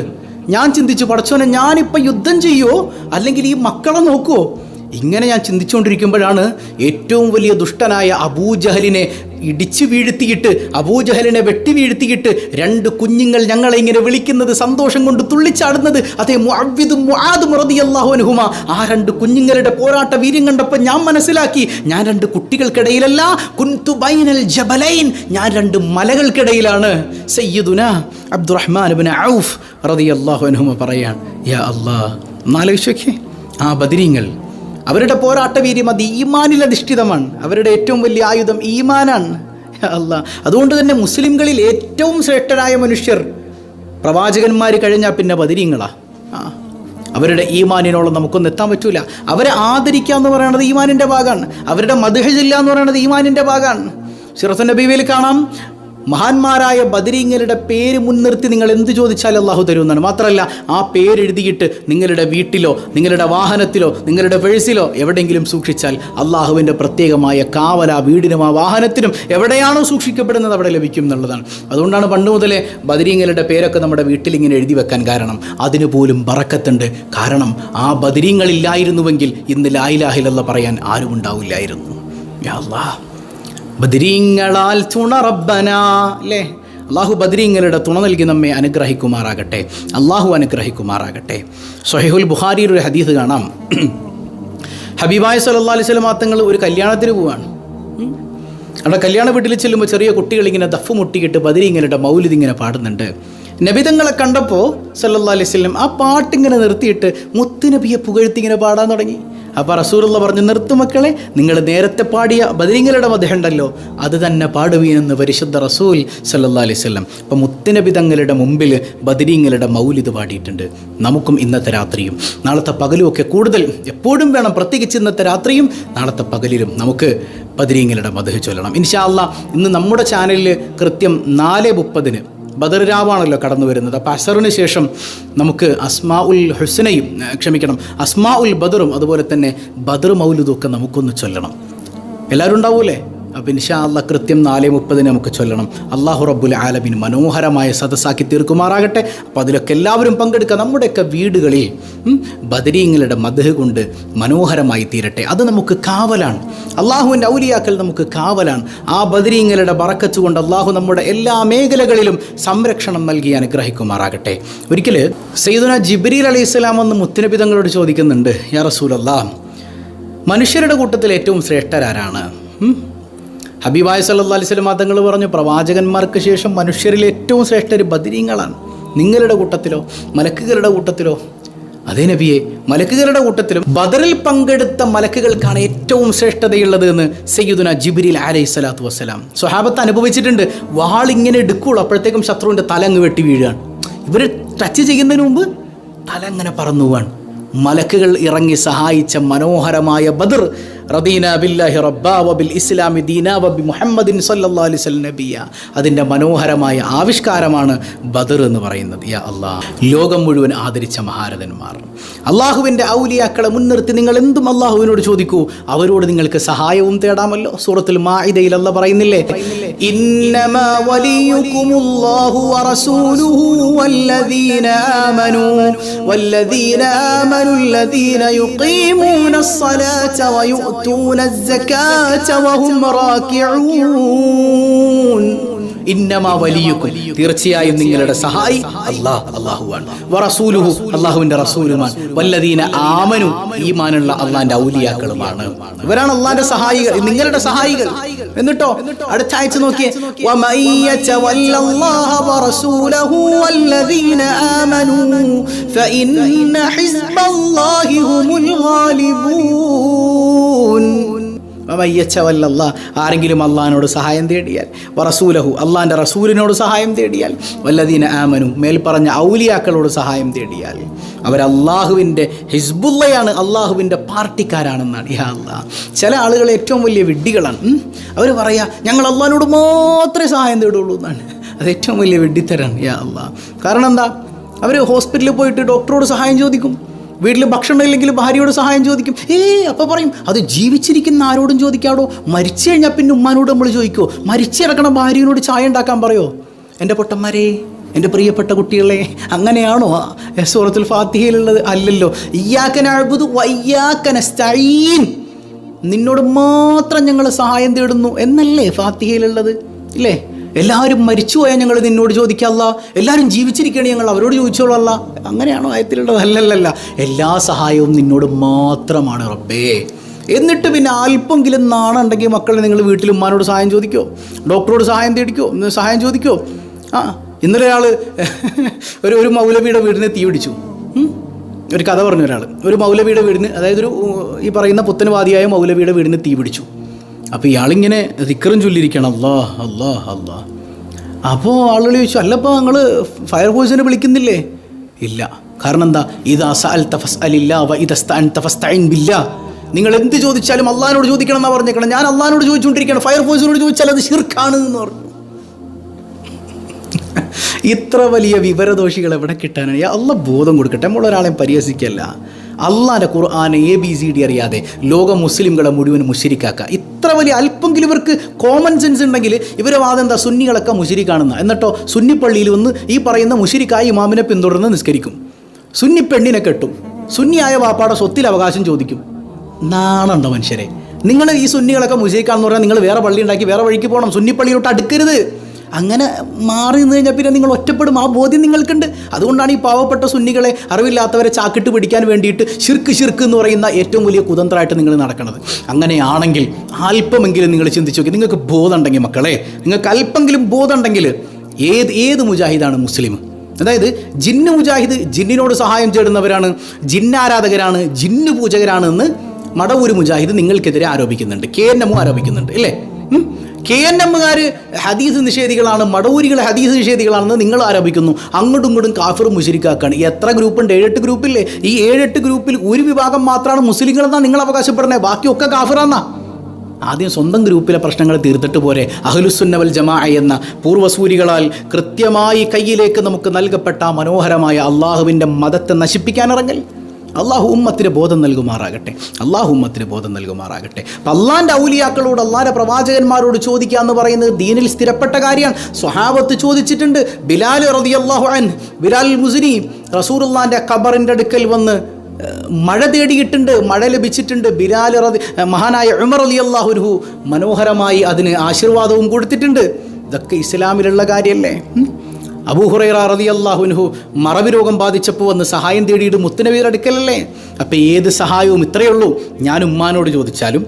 ഞാൻ ചിന്തിച്ചു പടച്ചോനെ ഞാനിപ്പോൾ യുദ്ധം ചെയ്യുമോ അല്ലെങ്കിൽ ഈ മക്കളെ നോക്കുമോ ഇങ്ങനെ ഞാൻ ചിന്തിച്ചുകൊണ്ടിരിക്കുമ്പോഴാണ് ഏറ്റവും വലിയ ദുഷ്ടനായ അബൂജഹലിനെ ഇടിച്ചു വീഴ്ത്തിയിട്ട് അബൂജഹലിനെ വെട്ടി വീഴ്ത്തിയിട്ട് രണ്ട് കുഞ്ഞുങ്ങൾ ഞങ്ങളെ ഇങ്ങനെ വിളിക്കുന്നത് സന്തോഷം കൊണ്ട് തുള്ളിച്ചാടുന്നത്. അതേ മുഅവ്വിദും മുആദും ആ രണ്ട് കുഞ്ഞുങ്ങളുടെ പോരാട്ട വീര്യം കണ്ടപ്പോൾ ഞാൻ മനസ്സിലാക്കി ഞാൻ രണ്ട് കുട്ടികൾക്കിടയിലല്ല കുൻതു ബൈനൽ ജബലൈൻ. ഞാൻ രണ്ട് മലകൾക്കിടയിലാണ്. സയ്യിദുന അബ്ദുറഹ്മാൻ ഇബ്നു ഔഫ് റളിയല്ലാഹു അൻഹുമ പറയാൻ യാ അല്ലാഹ് നാലോചിച്ചോക്കേ ആ ബദരീങ്ങൾ അവരുടെ പോരാട്ട വീര്യം അത് ഈമാനിൽ അധിഷ്ഠിതമാണ്. അവരുടെ ഏറ്റവും വലിയ ആയുധം ഈമാനാണ്. അല്ല. അതുകൊണ്ട് തന്നെ മുസ്ലിംകളിൽ ഏറ്റവും ശ്രേഷ്ഠരായ മനുഷ്യർ പ്രവാചകന്മാർ കഴിഞ്ഞാൽ പിന്നെ ബദിരീങ്ങളാ. അവരുടെ ഈമാനിനോളം നമുക്കൊന്നും എത്താൻ പറ്റൂല. അവരെ ആദരിക്കുക എന്ന് പറയുന്നത് ഈമാനിന്റെ ഭാഗമാണ്. അവരുടെ മധുഹജില്ല എന്ന് പറയുന്നത് ഈമാനിന്റെ ഭാഗമാണ്. സിറത്ത് നബീവിൽ കാണാം. മഹാന്മാരായ ബദരീങ്ങളുടെ പേര് മുൻനിർത്തി നിങ്ങൾ എന്ത് ചോദിച്ചാലും അള്ളാഹു തരുമെന്നാണ്. മാത്രമല്ല ആ പേരെഴുതിയിട്ട് നിങ്ങളുടെ വീട്ടിലോ നിങ്ങളുടെ വാഹനത്തിലോ നിങ്ങളുടെ പേഴ്സിലോ എവിടെയെങ്കിലും സൂക്ഷിച്ചാൽ അള്ളാഹുവിന്റെ പ്രത്യേകമായ കാവല വീടിനും ആ വാഹനത്തിനും എവിടെയാണോ സൂക്ഷിക്കപ്പെടുന്നത് അവിടെ ലഭിക്കും എന്നുള്ളതാണ്. അതുകൊണ്ടാണ് പണ്ട് മുതലേ ബദരീങ്ങളുടെ പേരൊക്കെ നമ്മുടെ വീട്ടിൽ ഇങ്ങനെ എഴുതി വെക്കാൻ കാരണം. അതിന് പോലും ബറക്കത്തുണ്ട്. കാരണം ആ ബദരീങ്ങളില്ലായിരുന്നുവെങ്കിൽ ഇന്ന് ലായിലാഹിലല്ല പറയാൻ ആരും ഉണ്ടാവില്ലായിരുന്നു അല്ലാഹ്. ബദരീങ്ങളാൽ തുണ അല്ലേ? അള്ളാഹു ബദരീങ്ങളുടെ തുണ നൽകി നമ്മെ അനുഗ്രഹിക്കുമാറാകട്ടെ. അള്ളാഹു അനുഗ്രഹിക്കുമാറാകട്ടെ. സൊഹൈഹുൽ ബുഖാരിയിൽ ഒരു ഹദീസ് കാണാം. ഹബീബായ സല്ലാ അലൈഹി സ്വലം തങ്ങൾ ഒരു കല്യാണത്തിന് പോവാണ്. അവിടെ കല്യാണ വീട്ടിൽ ചെല്ലുമ്പോൾ ചെറിയ കുട്ടികൾ ഇങ്ങനെ ദഫ് മുട്ടിയിട്ട് ബദരീങ്ങളുടെ മൗലിദ് ഇങ്ങനെ പാടുന്നുണ്ട്. നബിതങ്ങളെ കണ്ടപ്പോൾ സല്ലല്ലാ അലൈഹി സ്വലം ആ പാട്ടിങ്ങനെ നിർത്തിയിട്ട് മുത്തുനബിയെ പുകഴ്ത്തി ഇങ്ങനെ പാടാൻ തുടങ്ങി. അപ്പോൾ റസൂലുള്ള പറഞ്ഞു നിർത്തു മക്കളെ നിങ്ങൾ നേരത്തെ പാടിയ ബദരിങ്ങളുടെ മതി ഉണ്ടല്ലോ അത് തന്നെ പാടുവീനെന്ന് പരിശുദ്ധ റസൂൽ സല്ലാ അലൈഹി അപ്പൊ അപ്പം മുത്തനബി തങ്ങളുടെ മുമ്പിൽ ബദരീങ്ങളുടെ മൗലിത് പാടിയിട്ടുണ്ട്. നമുക്കും ഇന്നത്തെ രാത്രിയും നാളത്തെ പകലും ഒക്കെ കൂടുതൽ എപ്പോഴും വേണം. പ്രത്യേകിച്ച് ഇന്നത്തെ രാത്രിയും നാളത്തെ പകലിലും നമുക്ക് ബദരിങ്ങളുടെ മധു ചൊല്ലണം. ഇൻഷാ അല്ലാ ഇന്ന് നമ്മുടെ ചാനലിൽ കൃത്യം നാല് മുപ്പതിന് ബദർ രാവാണല്ലോ കടന്നു വരുന്നത്. അപ്പോൾ അസറിന് ശേഷം നമുക്ക് അസ്മാ ഉൽ ഹുസനയും ക്ഷമിക്കണം അസ്മാ ഉൽ ബദറും അതുപോലെ തന്നെ ബദർ മൗലുദും ഒക്കെ നമുക്കൊന്ന് ചൊല്ലണം. എല്ലാവരും ഉണ്ടാവൂലേ? അപ്പം ഇൻഷാ അല്ല കൃത്യം നാല് മുപ്പതിന് നമുക്ക് ചൊല്ലണം. അള്ളാഹു റബ്ബുൽ ആലമിൻ മനോഹരമായ സദസ്സാക്കി തീർക്കുമാറാകട്ടെ. അപ്പോൾ അതിലൊക്കെ എല്ലാവരും പങ്കെടുക്കുക നമ്മുടെയൊക്കെ വീടുകളിൽ ബദരീങ്ങളുടെ മധു കൊണ്ട് മനോഹരമായി തീരട്ടെ. അത് നമുക്ക് കാവലാണ്. അള്ളാഹുവിന്റെ ഔലിയാക്കൽ നമുക്ക് കാവലാണ്. ആ ബദരീങ്ങളുടെ ബറക്കച്ചു കൊണ്ട് അള്ളാഹു നമ്മുടെ എല്ലാ മേഖലകളിലും സംരക്ഷണം നൽകി അനുഗ്രഹിക്കുമാറാകട്ടെ. ഒരിക്കൽ സെയ്ദുന ജിബ്രീൽ അലൈഹി ഇസ്ലാം എന്ന് മുത്തിനബിതങ്ങളോട് ചോദിക്കുന്നുണ്ട് യാ റസൂലല്ലാ മനുഷ്യരുടെ കൂട്ടത്തിൽ ഏറ്റവും ശ്രേഷ്ഠരാരാണ്? ഹബീബായ സല്ലാ അലൈഹി സ്വലം തങ്ങൾ പറഞ്ഞു പ്രവാചകന്മാർക്ക് ശേഷം മനുഷ്യരിൽ ഏറ്റവും ശ്രേഷ്ഠർ ബദിരീങ്ങളാണ്. നിങ്ങളുടെ കൂട്ടത്തിലോ മലക്കുകളുടെ കൂട്ടത്തിലോ അതേ നബിയെ മലക്കുകളുടെ കൂട്ടത്തിലും ബദറിൽ പങ്കെടുത്ത മലക്കുകൾക്കാണ് ഏറ്റവും ശ്രേഷ്ഠതയുള്ളത് എന്ന് സയ്യിദുന ജിബിരിൽ അലൈഹി സ്വലാത്തു വസ്സലാം സ്വഹാബത്ത് അനുഭവിച്ചിട്ടുണ്ട്. വാളിങ്ങനെ എടുക്കുള്ളൂ അപ്പോഴത്തേക്കും ശത്രുവിന്റെ തല അങ്ങ് വെട്ടി വീഴുകയാണ്. ഇവർ ടച്ച് ചെയ്യുന്നതിന് മുമ്പ് തല അങ്ങനെ പറന്നു പോവാണ് മലക്കുകൾ ഇറങ്ങി സഹായിച്ച മനോഹരമായ ബദർ റദീന ബില്ലാഹി റബ്ബാ വബിൽ ഇസ്ലാമി ദീന വബി മുഹമ്മദിൻ സല്ലല്ലാഹു അലൈഹി വസല്ലം നബിയ അതിൻ്റെ മനോഹരമായ ആവിഷ്കാരമാണ് ബദർ എന്ന് പറയുന്നത് യാ അള്ളാഹ് ലോകം മുഴുവൻ ആദരിച്ച മഹാരഥന്മാർ അള്ളാഹുവിൻ്റെ ഔലിയാക്കളെ മുൻനിർത്തി നിങ്ങൾ എന്തും അള്ളാഹുവിനോട് ചോദിക്കൂ അവരോട് നിങ്ങൾക്ക് സഹായവും തേടാമല്ലോ സൂറത്തുൽ മാഇദയിൽ അല്ല പറയുന്നില്ലേ ഇന്നമാ വലിയുക്കുമുല്ലാഹു വറസൂലുഹു വല്ലദീന ആമനൂ വല്ലദീന ആമനു الذين يقيمون الصلاة ويؤتون الزكاة وهم راكعون ഇന്നമാ വലിയുക്കും തീർച്ചയായും നിങ്ങളുടെ സഹായി അല്ലാഹ് അല്ലാഹുവാണ് വറസൂലുഹു അല്ലാഹുവിന്റെ റസൂലുമാണ് വല്ലദീന ആമനു ഈമാനുള്ള അള്ളാന്റെ ഔലിയാക്കളുമാണ് ഇവരാണ് അള്ളാന്റെ സഹായികൾ നിങ്ങളുടെ സഹായികൾ എന്നിട്ടോ അടുത്ത ആഴ്ച നോക്കിയേ وَمَن يَتَوَلَّ اللَّهَ وَرَسُولَهُ وَالَّذِينَ آمَنُوا فَإِنَّ حِزْبَ اللَّهِ هُمُ الْغَالِبُونَ വമയ്യച്ചവല്ല ആരെങ്കിലും അള്ളഹാനോട് സഹായം തേടിയാൽ വറസൂലഹു അള്ളാന്റെ റസൂലിനോട് സഹായം തേടിയാൽ വല്ലദീന ആമനു മേൽ പറഞ്ഞ ഔലിയാക്കളോട് സഹായം തേടിയാൽ അവർ അള്ളാഹുവിന്റെ ഹിസ്ബുള്ളയാണ് അള്ളാഹുവിന്റെ പാർട്ടിക്കാരാണെന്നാണ്. യാ അള്ളാഹ്. ചില ആളുകൾ ഏറ്റവും വലിയ വിഡ്ഢികളാണ്. അവർ പറയാ ഞങ്ങൾ അള്ളഹാനോട് മാത്രമേ സഹായം തേടുള്ളൂ എന്നാണ്. അത് ഏറ്റവും വലിയ വിഡ്ഢിത്തരാണ്. യാ അള്ളാഹ്. കാരണം എന്താ? അവർ ഹോസ്പിറ്റലിൽ പോയിട്ട് ഡോക്ടറോട് സഹായം ചോദിക്കും. വീട്ടിൽ ഭക്ഷണം ഇല്ലെങ്കിൽ ഭാര്യയോട് സഹായം ചോദിക്കും. ഏ അപ്പോൾ പറയും അത് ജീവിച്ചിരിക്കുന്ന ആരോടും ചോദിക്കാടോ? മരിച്ചു കഴിഞ്ഞാൽ പിന്നെ ഉമ്മാനോട് നമ്മൾ ചോദിക്കുമോ മരിച്ചിറക്കണ ഭാര്യയോട് ചായ ഉണ്ടാക്കാൻ പറയോ? എന്റെ പൊട്ടന്മാരെ എന്റെ പ്രിയപ്പെട്ട കുട്ടികളെ അങ്ങനെയാണോ? സൂറത്തുൽ ഫാത്തിഹയിലുള്ളത് അല്ലല്ലോ. ഇയ്യാക്കൻ അഴുതു വയ്യാക്കനസ്തീൻ നിന്നോട് മാത്രം ഞങ്ങൾ സഹായം തേടുന്നു എന്നല്ലേ ഫാത്തിഹയിലുള്ളത്? ഇല്ലേ? എല്ലാവരും മരിച്ചുപോയാൽ ഞങ്ങൾ നിന്നോട് ചോദിക്കല്ല എല്ലാവരും ജീവിച്ചിരിക്കണേ ഞങ്ങൾ അവരോട് ചോദിച്ചോളല്ല അങ്ങനെയാണോ ആയത്തിലുള്ളത്? അല്ലല്ലല്ല. എല്ലാ സഹായവും നിന്നോട് മാത്രമാണ് റബ്ബേ. എന്നിട്ട് പിന്നെ അല്പമെങ്കിലും നാണുണ്ടെങ്കിൽ മക്കളെ നിങ്ങൾ വീട്ടിൽ ഉമ്മാനോട് സഹായം ചോദിക്കോ? ഡോക്ടറോട് സഹായം തേടിക്കോ? സഹായം ചോദിക്കോ? ആ ഇന്നലെ ഒരാൾ ഒരു ഒരു മൗലവിയുടെ വീടിനെ തീ പിടിച്ചു. ഒരു കഥ പറഞ്ഞ ഒരാൾ ഒരു മൗലവിയുടെ വീടിന് അതായത് ഒരു ഈ പറയുന്ന പുത്തനവാദിയായ മൗലവിയുടെ വീടിന് തീ പിടിച്ചു. അപ്പോൾ ഇയാളിങ്ങനെ ദിക്കറും ചൊല്ലിയിരിക്കണം അല്ലാ അല്ലാ അല്ലാ അപ്പോൾ ആളുകൾ ചോദിച്ചു അല്ലപ്പോൾ നിങ്ങൾ ഫയർഫോഴ്സിനെ വിളിക്കുന്നില്ലേ? ഇല്ല. കാരണം എന്താ? ഇത് അസഅൽ തഫസ് അലില്ല വ ഇതസ്തഅൻ തഫസ്തഇൻ ബില്ല. നിങ്ങൾ എന്ത് ചോദിച്ചാലും അള്ളഹാനോട് ചോദിക്കണം എന്നാ പറഞ്ഞേക്കണം. ഞാൻ അള്ളഹാനോട് ചോദിച്ചുകൊണ്ടിരിക്കുകയാണ്. ഫയർഫോഴ്സിനോട് ചോദിച്ചാൽ അത് ഷിർക്കാണ് എന്ന് പറഞ്ഞു. ഇത്ര വലിയ വിവരദോഷികൾ എവിടെ കിട്ടാനാണ്? അല്ല ബോധം കൊടുക്കട്ടെ. നമ്മൾ ഒരാളെയും പരിഹസിക്കല്ല. അള്ളാന്റെ Quran A B C D അറിയാതെ ലോക മുസ്ലിംകളെ മുഴുവൻ മുഷിരിക്കാക്കുക ഇത്ര വലിയ അല്പമെങ്കിലും ഇവർക്ക് കോമൺ സെൻസ് ഉണ്ടെങ്കിൽ ഇവരെ വാദം എന്താ? സുന്നികളൊക്കെ മുഷിരിക്കാണെന്ന എന്നിട്ടോ സുന്നിപ്പള്ളിയിൽ വന്ന് ഈ പറയുന്ന മുഷിരിക്കായ ഇമാമിനെ പിന്തുടർന്ന് നിസ്കരിക്കും. സുന്നി പെണ്ണിനെ കെട്ടും. സുന്നിയായ വാപ്പാടെ സ്വത്തിൽ അവകാശം ചോദിക്കും. നാണുണ്ടോ മനുഷ്യരെ. നിങ്ങൾ ഈ സുന്നികളൊക്കെ മുഷിരിക്കാന്ന് പറഞ്ഞാൽ നിങ്ങൾ വേറെ പള്ളി ഉണ്ടാക്കി വേറെ വഴിക്ക് പോകണം. സുന്നിപ്പള്ളിയിലോട്ട് അടുക്കരുത്. അങ്ങനെ മാറി നിന്ന് കഴിഞ്ഞാൽ പിന്നെ നിങ്ങൾ ഒറ്റപ്പെടും. ആ ബോധ്യം നിങ്ങൾക്കുണ്ട്. അതുകൊണ്ടാണ് ഈ പാവപ്പെട്ട സുന്നികളെ അറിവില്ലാത്തവരെ ചാക്കിട്ട് പിടിക്കാൻ വേണ്ടിയിട്ട് ശിർക്ക് ശിർക്ക് എന്ന് പറയുന്ന ഏറ്റവും വലിയ കുതന്ത്രമായിട്ട് നിങ്ങൾ നടക്കുന്നത് അങ്ങനെയാണെങ്കിൽ അല്പമെങ്കിലും നിങ്ങൾ ചിന്തിച്ചു നോക്കി. നിങ്ങൾക്ക് ബോധമുണ്ടെങ്കിൽ മക്കളെ നിങ്ങൾക്ക് അല്പമെങ്കിലും ബോധമുണ്ടെങ്കിൽ ഏത് ഏത് മുജാഹിദാണ് മുസ്ലിം? അതായത് ജിന്ന് മുജാഹിദ് ജിന്നിനോട് സഹായം ചേടുന്നവരാണ് ജിന്നാരാധകരാണ് ജിന്ന് പൂജകരാണെന്ന് മടവൂര് മുജാഹിദ് നിങ്ങൾക്കെതിരെ ആരോപിക്കുന്നുണ്ട്. കേന്നമോ ആരോപിക്കുന്നുണ്ട്. ഇല്ലേ? ഉം? കെ എൻ എമ്മുകാർ ഹദീസ് നിഷേധികളാണ് മടവൂരികൾ ഹദീസ് നിഷേധികളാണെന്ന് നിങ്ങൾ ആരോപിക്കുന്നു. അങ്ങോട്ടും ഇങ്ങോട്ടും കാഫിർ മുശരിക്കാക്കാണ്. എത്ര ഗ്രൂപ്പുണ്ട് ഏഴെട്ട് ഗ്രൂപ്പില്ലേ ഈ ഏഴെട്ട് ഗ്രൂപ്പിൽ ഒരു വിഭാഗം മാത്രമാണ് മുസ്ലിങ്ങളെന്നാണ് നിങ്ങൾ അവകാശപ്പെടുന്നത്. ബാക്കിയൊക്കെ കാഫിറാന്നാ. ആദ്യം സ്വന്തം ഗ്രൂപ്പിലെ പ്രശ്നങ്ങൾ തീർത്തിട്ട് പോരെ. അഹ്ലുസുന്നവൽ ജമാ എന്ന പൂർവസൂരികളാൽ കൃത്യമായി കയ്യിലേക്ക് നമുക്ക് നൽകപ്പെട്ട മനോഹരമായ അള്ളാഹുവിന്റെ മതത്തെ നശിപ്പിക്കാനിറങ്ങൽ അള്ളാഹു ഉമ്മത്തിന് ബോധം നൽകുമാറാകട്ടെ. അള്ളാഹു ഉമ്മത്തിന് ബോധം നൽകുമാറാകട്ടെ. അപ്പം അള്ളാന്റെ ഔലിയാക്കളോട് അള്ളാന്റെ പ്രവാചകന്മാരോട് ചോദിക്കുക എന്ന് പറയുന്നത് ദീനിൽ സ്ഥിരപ്പെട്ട കാര്യമാണ്. സ്വഹാബത്ത് ചോദിച്ചിട്ടുണ്ട് ബിലാൽ റതി അള്ളാഹു അൻ ബിലാൽ മുസിനി റസൂറുല്ലാന്റെ ഖബറിന്റെ അടുക്കൽ വന്ന് മഴ തേടിയിട്ടുണ്ട് മഴ ലഭിച്ചിട്ടുണ്ട്. ബിലാൽ റതി മഹാനായ ഉമർ അലി അള്ളാഹുരുഹു മനോഹരമായി അതിന് ആശീർവാദവും കൊടുത്തിട്ടുണ്ട്. ഇതൊക്കെ ഇസ്ലാമിലുള്ള കാര്യമല്ലേ? അബൂഹുറൈറ റതി അള്ളാഹുനുഹു മറവി രോഗം ബാധിച്ചപ്പോൾ വന്ന് സഹായം തേടിയിട്ട് മുത്തുനബിയുടെ അടുക്കലല്ലേ? അപ്പം ഏത് സഹായവും ഇത്രയേ ഉള്ളൂ. ഞാൻ ഉമ്മാനോട് ചോദിച്ചാലും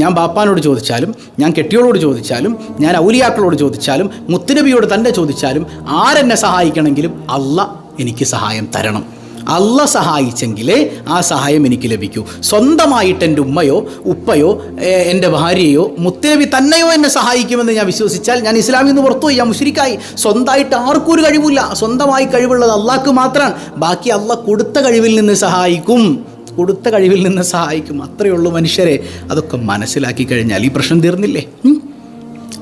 ഞാൻ ബാപ്പാനോട് ചോദിച്ചാലും ഞാൻ കെട്ടിയോളോട് ചോദിച്ചാലും ഞാൻ ഔലിയാക്കളോട് ചോദിച്ചാലും മുത്തുനബിയോട് തന്നെ ചോദിച്ചാലും ആരെന്നെ സഹായിക്കണമെങ്കിലും അല്ല എനിക്ക് സഹായം തരണം. അല്ല സഹായിച്ചെങ്കിലേ ആ സഹായം എനിക്ക് ലഭിക്കൂ. സ്വന്തമായിട്ട് എന്റെ ഉമ്മയോ ഉപ്പയോ എന്റെ ഭാര്യയോ മുത്തേവി തന്നെയോ എന്നെ സഹായിക്കുമെന്ന് ഞാൻ വിശ്വസിച്ചാൽ ഞാൻ ഇസ്ലാമിൽ നിന്ന് പുറത്തുപോയി ഞാൻ മുഷരിക്കായി. സ്വന്തമായിട്ട് ആർക്കും ഒരു കഴിവില്ല. സ്വന്തമായി കഴിവുള്ളത് അള്ളാഹ്ക്ക് മാത്രമാണ് ബാക്കി അല്ല കൊടുത്ത കഴിവിൽ നിന്ന് സഹായിക്കും. കൊടുത്ത കഴിവിൽ നിന്ന് സഹായിക്കും. അത്രയേ ഉള്ളൂ മനുഷ്യരെ. അതൊക്കെ മനസ്സിലാക്കി കഴിഞ്ഞാൽ ഈ പ്രശ്നം തീർന്നില്ലേ?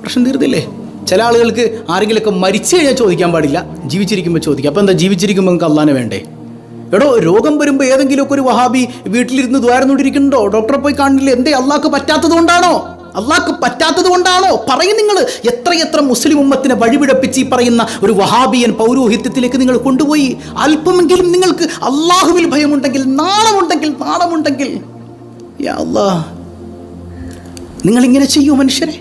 പ്രശ്നം തീർന്നില്ലേ? ചില ആളുകൾക്ക് ആരെങ്കിലുമൊക്കെ മരിച്ചു കഴിഞ്ഞാൽ ചോദിക്കാൻ പാടില്ല. ജീവിച്ചിരിക്കുമ്പോൾ ചോദിക്കാം. അപ്പോൾ എന്താ? ജീവിച്ചിരിക്കുമ്പോൾ നമുക്ക് അള്ളാനെ വേണ്ടേ? എടോ രോഗം വരുമ്പോൾ ഏതെങ്കിലുമൊക്കെ ഒരു വഹാബി വീട്ടിലിരുന്ന് ദ്വാരന്നുകൊണ്ടിരിക്കുന്നുണ്ടോ ഡോക്ടറെ പോയി കാണില്ല എന്തേ അള്ളാഹ്ക്ക് പറ്റാത്തത് കൊണ്ടാണോ? അള്ളാഹ്ക്ക് പറ്റാത്തത് കൊണ്ടാണോ? പറയും നിങ്ങൾ എത്രയെത്ര മുസ്ലിം ഉമ്മത്തിനെ വഴിപിടപ്പിച്ച് ഈ പറയുന്ന ഒരു വഹാബിയൻ പൗരോഹിത്യത്തിലേക്ക് നിങ്ങൾ കൊണ്ടുപോയി? അല്പമെങ്കിലും നിങ്ങൾക്ക് അള്ളാഹുവിൽ ഭയമുണ്ടെങ്കിൽ യാ അല്ലാഹ് നിങ്ങളിങ്ങനെ ചെയ്യൂ മനുഷ്യരെ?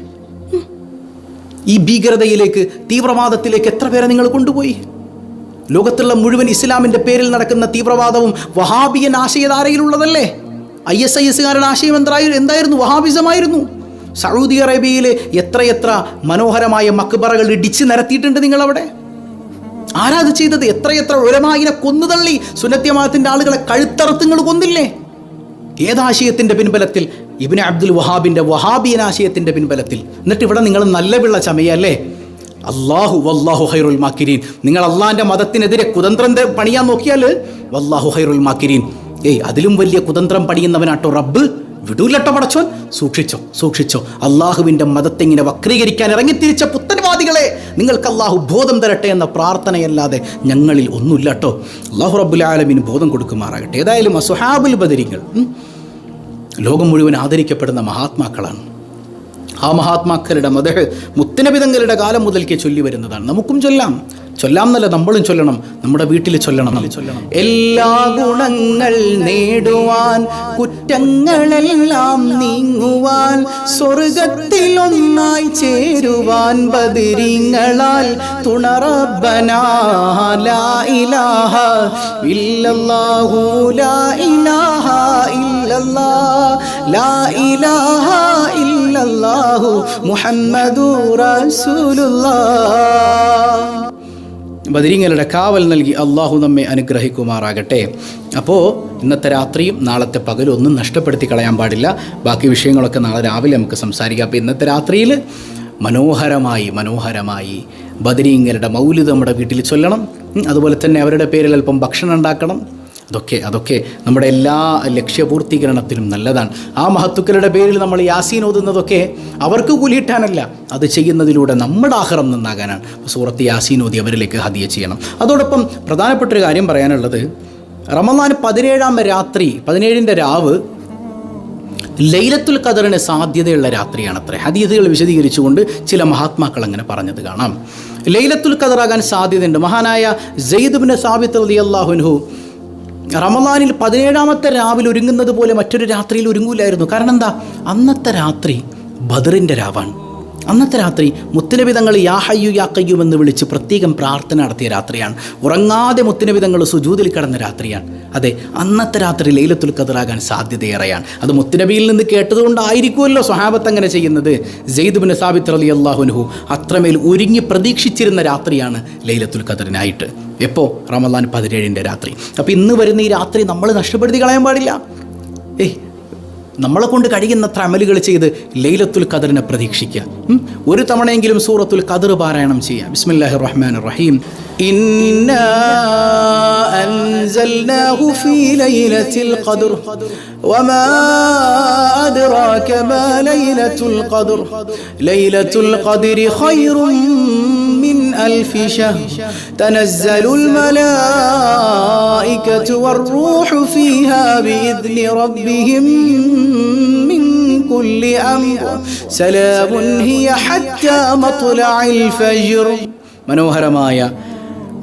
ഈ ഭീകരതയിലേക്ക് തീവ്രവാദത്തിലേക്ക് എത്ര പേരെ നിങ്ങൾ കൊണ്ടുപോയി? ലോകത്തുള്ള മുഴുവൻ ഇസ്ലാമിന്റെ പേരിൽ നടക്കുന്ന തീവ്രവാദവും വഹാബിയൻ ആശയധാരയിലുള്ളതല്ലേ? ഐ എസ് ഐ എസ്സുകാരുടെ ആശയം എന്തായി എന്തായിരുന്നു? വഹാബിസമായിരുന്നു. സൗദി അറേബ്യയിലെ എത്രയെത്ര മനോഹരമായ മക്ബറകൾ ഇടിച്ച് നിരത്തിയിട്ടുണ്ട് നിങ്ങളവിടെ? ആരാത് ചെയ്തത്? എത്രയെത്ര ഉരമായിനെ കൊന്നുതള്ളി സുനത്യമാത്തിന്റെ ആളുകളെ കഴുത്തറുത്ത് നിങ്ങൾ കൊന്നില്ലേ? ഏതാശയത്തിന്റെ പിൻബലത്തിൽ? ഇബിന് അബ്ദുൽ വഹാബിന്റെ വഹാബിയൻ ആശയത്തിന്റെ പിൻബലത്തിൽ. എന്നിട്ട് ഇവിടെ നിങ്ങൾ നല്ല പിള്ള ചമയല്ലേ? അള്ളാഹു വല്ലാഹു ഹൈറുൽ മാക്കിരീൻ. നിങ്ങൾ അള്ളാഹിന്റെ മതത്തിനെതിരെ കുതന്ത്രം പണിയാൻ നോക്കിയാൽ വല്ലാഹു ഹൈറുൽ മാക്കിരീൻ. ഏയ് അതിലും വലിയ കുതന്ത്രം പണിയുന്നവനാട്ടോ റബ്ബ്. വിടൂലട്ടോ പടച്ചോൻ. സൂക്ഷിച്ചോ സൂക്ഷിച്ചോ. അള്ളാഹുവിന്റെ മതത്തെ ഇങ്ങനെ വക്രീകരിക്കാൻ ഇറങ്ങിത്തിരിച്ച പുത്തൻവാദികളെ നിങ്ങൾക്ക് അള്ളാഹു ബോധം തരട്ടെ എന്ന പ്രാർത്ഥനയല്ലാതെ ഞങ്ങളിൽ ഒന്നുമില്ല കേട്ടോ അള്ളാഹു റബ്ബുൽ ആലമിന് ബോധം കൊടുക്കുമാറാകട്ടെ. ഏതായാലും അസുഹാബുൽ ബദരിങ്ങൾ ലോകം മുഴുവൻ ആദരിക്കപ്പെടുന്ന മഹാത്മാക്കളാണ്. ആ മഹാത്മാക്കളുടെ മത മുത്തനബിതങ്ങളുടെ കാലം മുതൽക്കേ ചൊല്ലി വരുന്നതാണ്. നമുക്കും ചൊല്ലാം. ചൊല്ലാം എന്നല്ല നമ്മളും ചൊല്ലണം. നമ്മുടെ വീട്ടിൽ ചൊല്ലണം. ചൊല്ലണം. എല്ലാ ഗുണങ്ങൾ നേടുവാൻ കുറ്റങ്ങളെല്ലാം നീങ്ങുവാൻ സ്വർഗത്തിലൊന്നായി ചേരുവാൻ ബദിരിങ്ങളാൽ തുണറബനാ ലാ ഇലാഹ ഇല്ലല്ലാഹു ലാ ഇലാഹ ഇല്ലല്ലാ. ലാ ഇലാഹ ഇല്ലല്ലാഹു മുഹമ്മദു റസൂലുള്ളാഹ്. ബദരീങ്ങളുടെ കാവൽ നൽകി അള്ളാഹു നമ്മെ അനുഗ്രഹിക്കുമാറാകട്ടെ. അപ്പോൾ ഇന്നത്തെ രാത്രിയും നാളത്തെ പകലും ഒന്നും നഷ്ടപ്പെടുത്തി കളയാൻ പാടില്ല. ബാക്കി വിഷയങ്ങളൊക്കെ നാളെ രാവിലെ നമുക്ക് സംസാരിക്കാം. അപ്പോൾ ഇന്നത്തെ രാത്രിയിൽ മനോഹരമായി മനോഹരമായി ബദരീങ്ങളുടെ മൗലിത് നമ്മുടെ വീട്ടിൽ ചൊല്ലണം. അതുപോലെ തന്നെ അവരുടെ പേരിൽ അല്പം ഭക്ഷണം ഉണ്ടാക്കണം. അതൊക്കെ അതൊക്കെ നമ്മുടെ എല്ലാ ലക്ഷ്യപൂർത്തീകരണത്തിനും നല്ലതാണ്. ആ മഹത്തുക്കളുടെ പേരിൽ നമ്മൾ യാസീൻ ഓതുന്നതൊക്കെ അവർക്ക് കൂലിയിട്ടാനല്ല അത് ചെയ്യുന്നതിലൂടെ നമ്മുടെ ആഹാരം നന്നാകാനാണ്. സൂറത്ത് യാസീൻ ഓതി അവരിലേക്ക് ഹദിയ ചെയ്യണം. അതോടൊപ്പം പ്രധാനപ്പെട്ട ഒരു കാര്യം പറയാനുള്ളത് റമദാൻ പതിനേഴാം രാത്രി പതിനേഴിന്റെ രാവ് ലൈലത്തുൽ ഖദറിന് സാധ്യതയുള്ള രാത്രിയാണത്രേ. ഹദീസുകൾ വിശദീകരിച്ചുകൊണ്ട് ചില മഹാത്മാക്കൾ അങ്ങനെ പറഞ്ഞത് കാണാം. ലൈലത്തുൽ ഖദറാകാൻ സാധ്യതയുണ്ട്. മഹാനായ ജയ്ദുബിന് സാബിത്ത് അലി അള്ളാഹുൻഹു റമദാനിൽ പതിനേഴാമത്തെ രാവിലെ ഒരുങ്ങുന്നത് പോലെ മറ്റൊരു രാത്രിയിൽ ഒരുങ്ങൂലായിരുന്നു. കാരണം എന്താ? അന്നത്തെ രാത്രി ബദറിന്റെ രാവാണ്. അന്നത്തെ രാത്രി മുത്തുനബിതങ്ങൾ യാ ഹയ്യു എന്ന് വിളിച്ച് പ്രത്യേകം പ്രാർത്ഥന നടത്തിയ രാത്രിയാണ്. ഉറങ്ങാതെ മുത്തുനബിതങ്ങൾ സുജൂതിൽ കടന്ന രാത്രിയാണ്. അതെ അന്നത്തെ രാത്രി ലൈലത്തുൽ കതിറാകാൻ സാധ്യതയേറെയാണ്. അത് മുത്തുനബിയിൽ നിന്ന് കേട്ടതുകൊണ്ടായിരിക്കുമല്ലോ സ്വഹാബത്ത് അങ്ങനെ ചെയ്യുന്നത്. ജെയ്ദുബിന് സാബിത്ത് അലി അള്ളാഹുനുഹു അത്രമേൽ ഒരുങ്ങി പ്രതീക്ഷിച്ചിരുന്ന രാത്രിയാണ് ലൈലത്തുൽ കതിറിനായിട്ട് എപ്പോൾ റമദാൻ പതിനേഴിന്റെ രാത്രി. അപ്പോൾ ഇന്ന് വരുന്ന ഈ രാത്രി നമ്മൾ നഷ്ടപ്പെടുത്തി കളയാൻ പാടില്ല. ഏയ് നമ്മളെ കൊണ്ട് കഴിയുന്നത്ര അമലുകൾ ചെയ്ത് ലൈലത്തുൽ ഖദറിനെ പ്രതീക്ഷിക്കുക. ഒരു തവണയെങ്കിലും സൂറത്തുൽ ഖദർ പാരായണം ചെയ്യുക. ബിസ്മില്ലാഹി റഹ്മാൻ റഹീം ഖൈറും മിൻ അൽഫി ഷഹ്. തനസ്സലുൽ മലാ أدراك ما ليلة القدر ليلة القدر خير من ألف شهر تنزل الملائكة والروح فيها بإذن ربهم من كل أمر سلام هي حتى مطلع الفجر മനോഹരമായ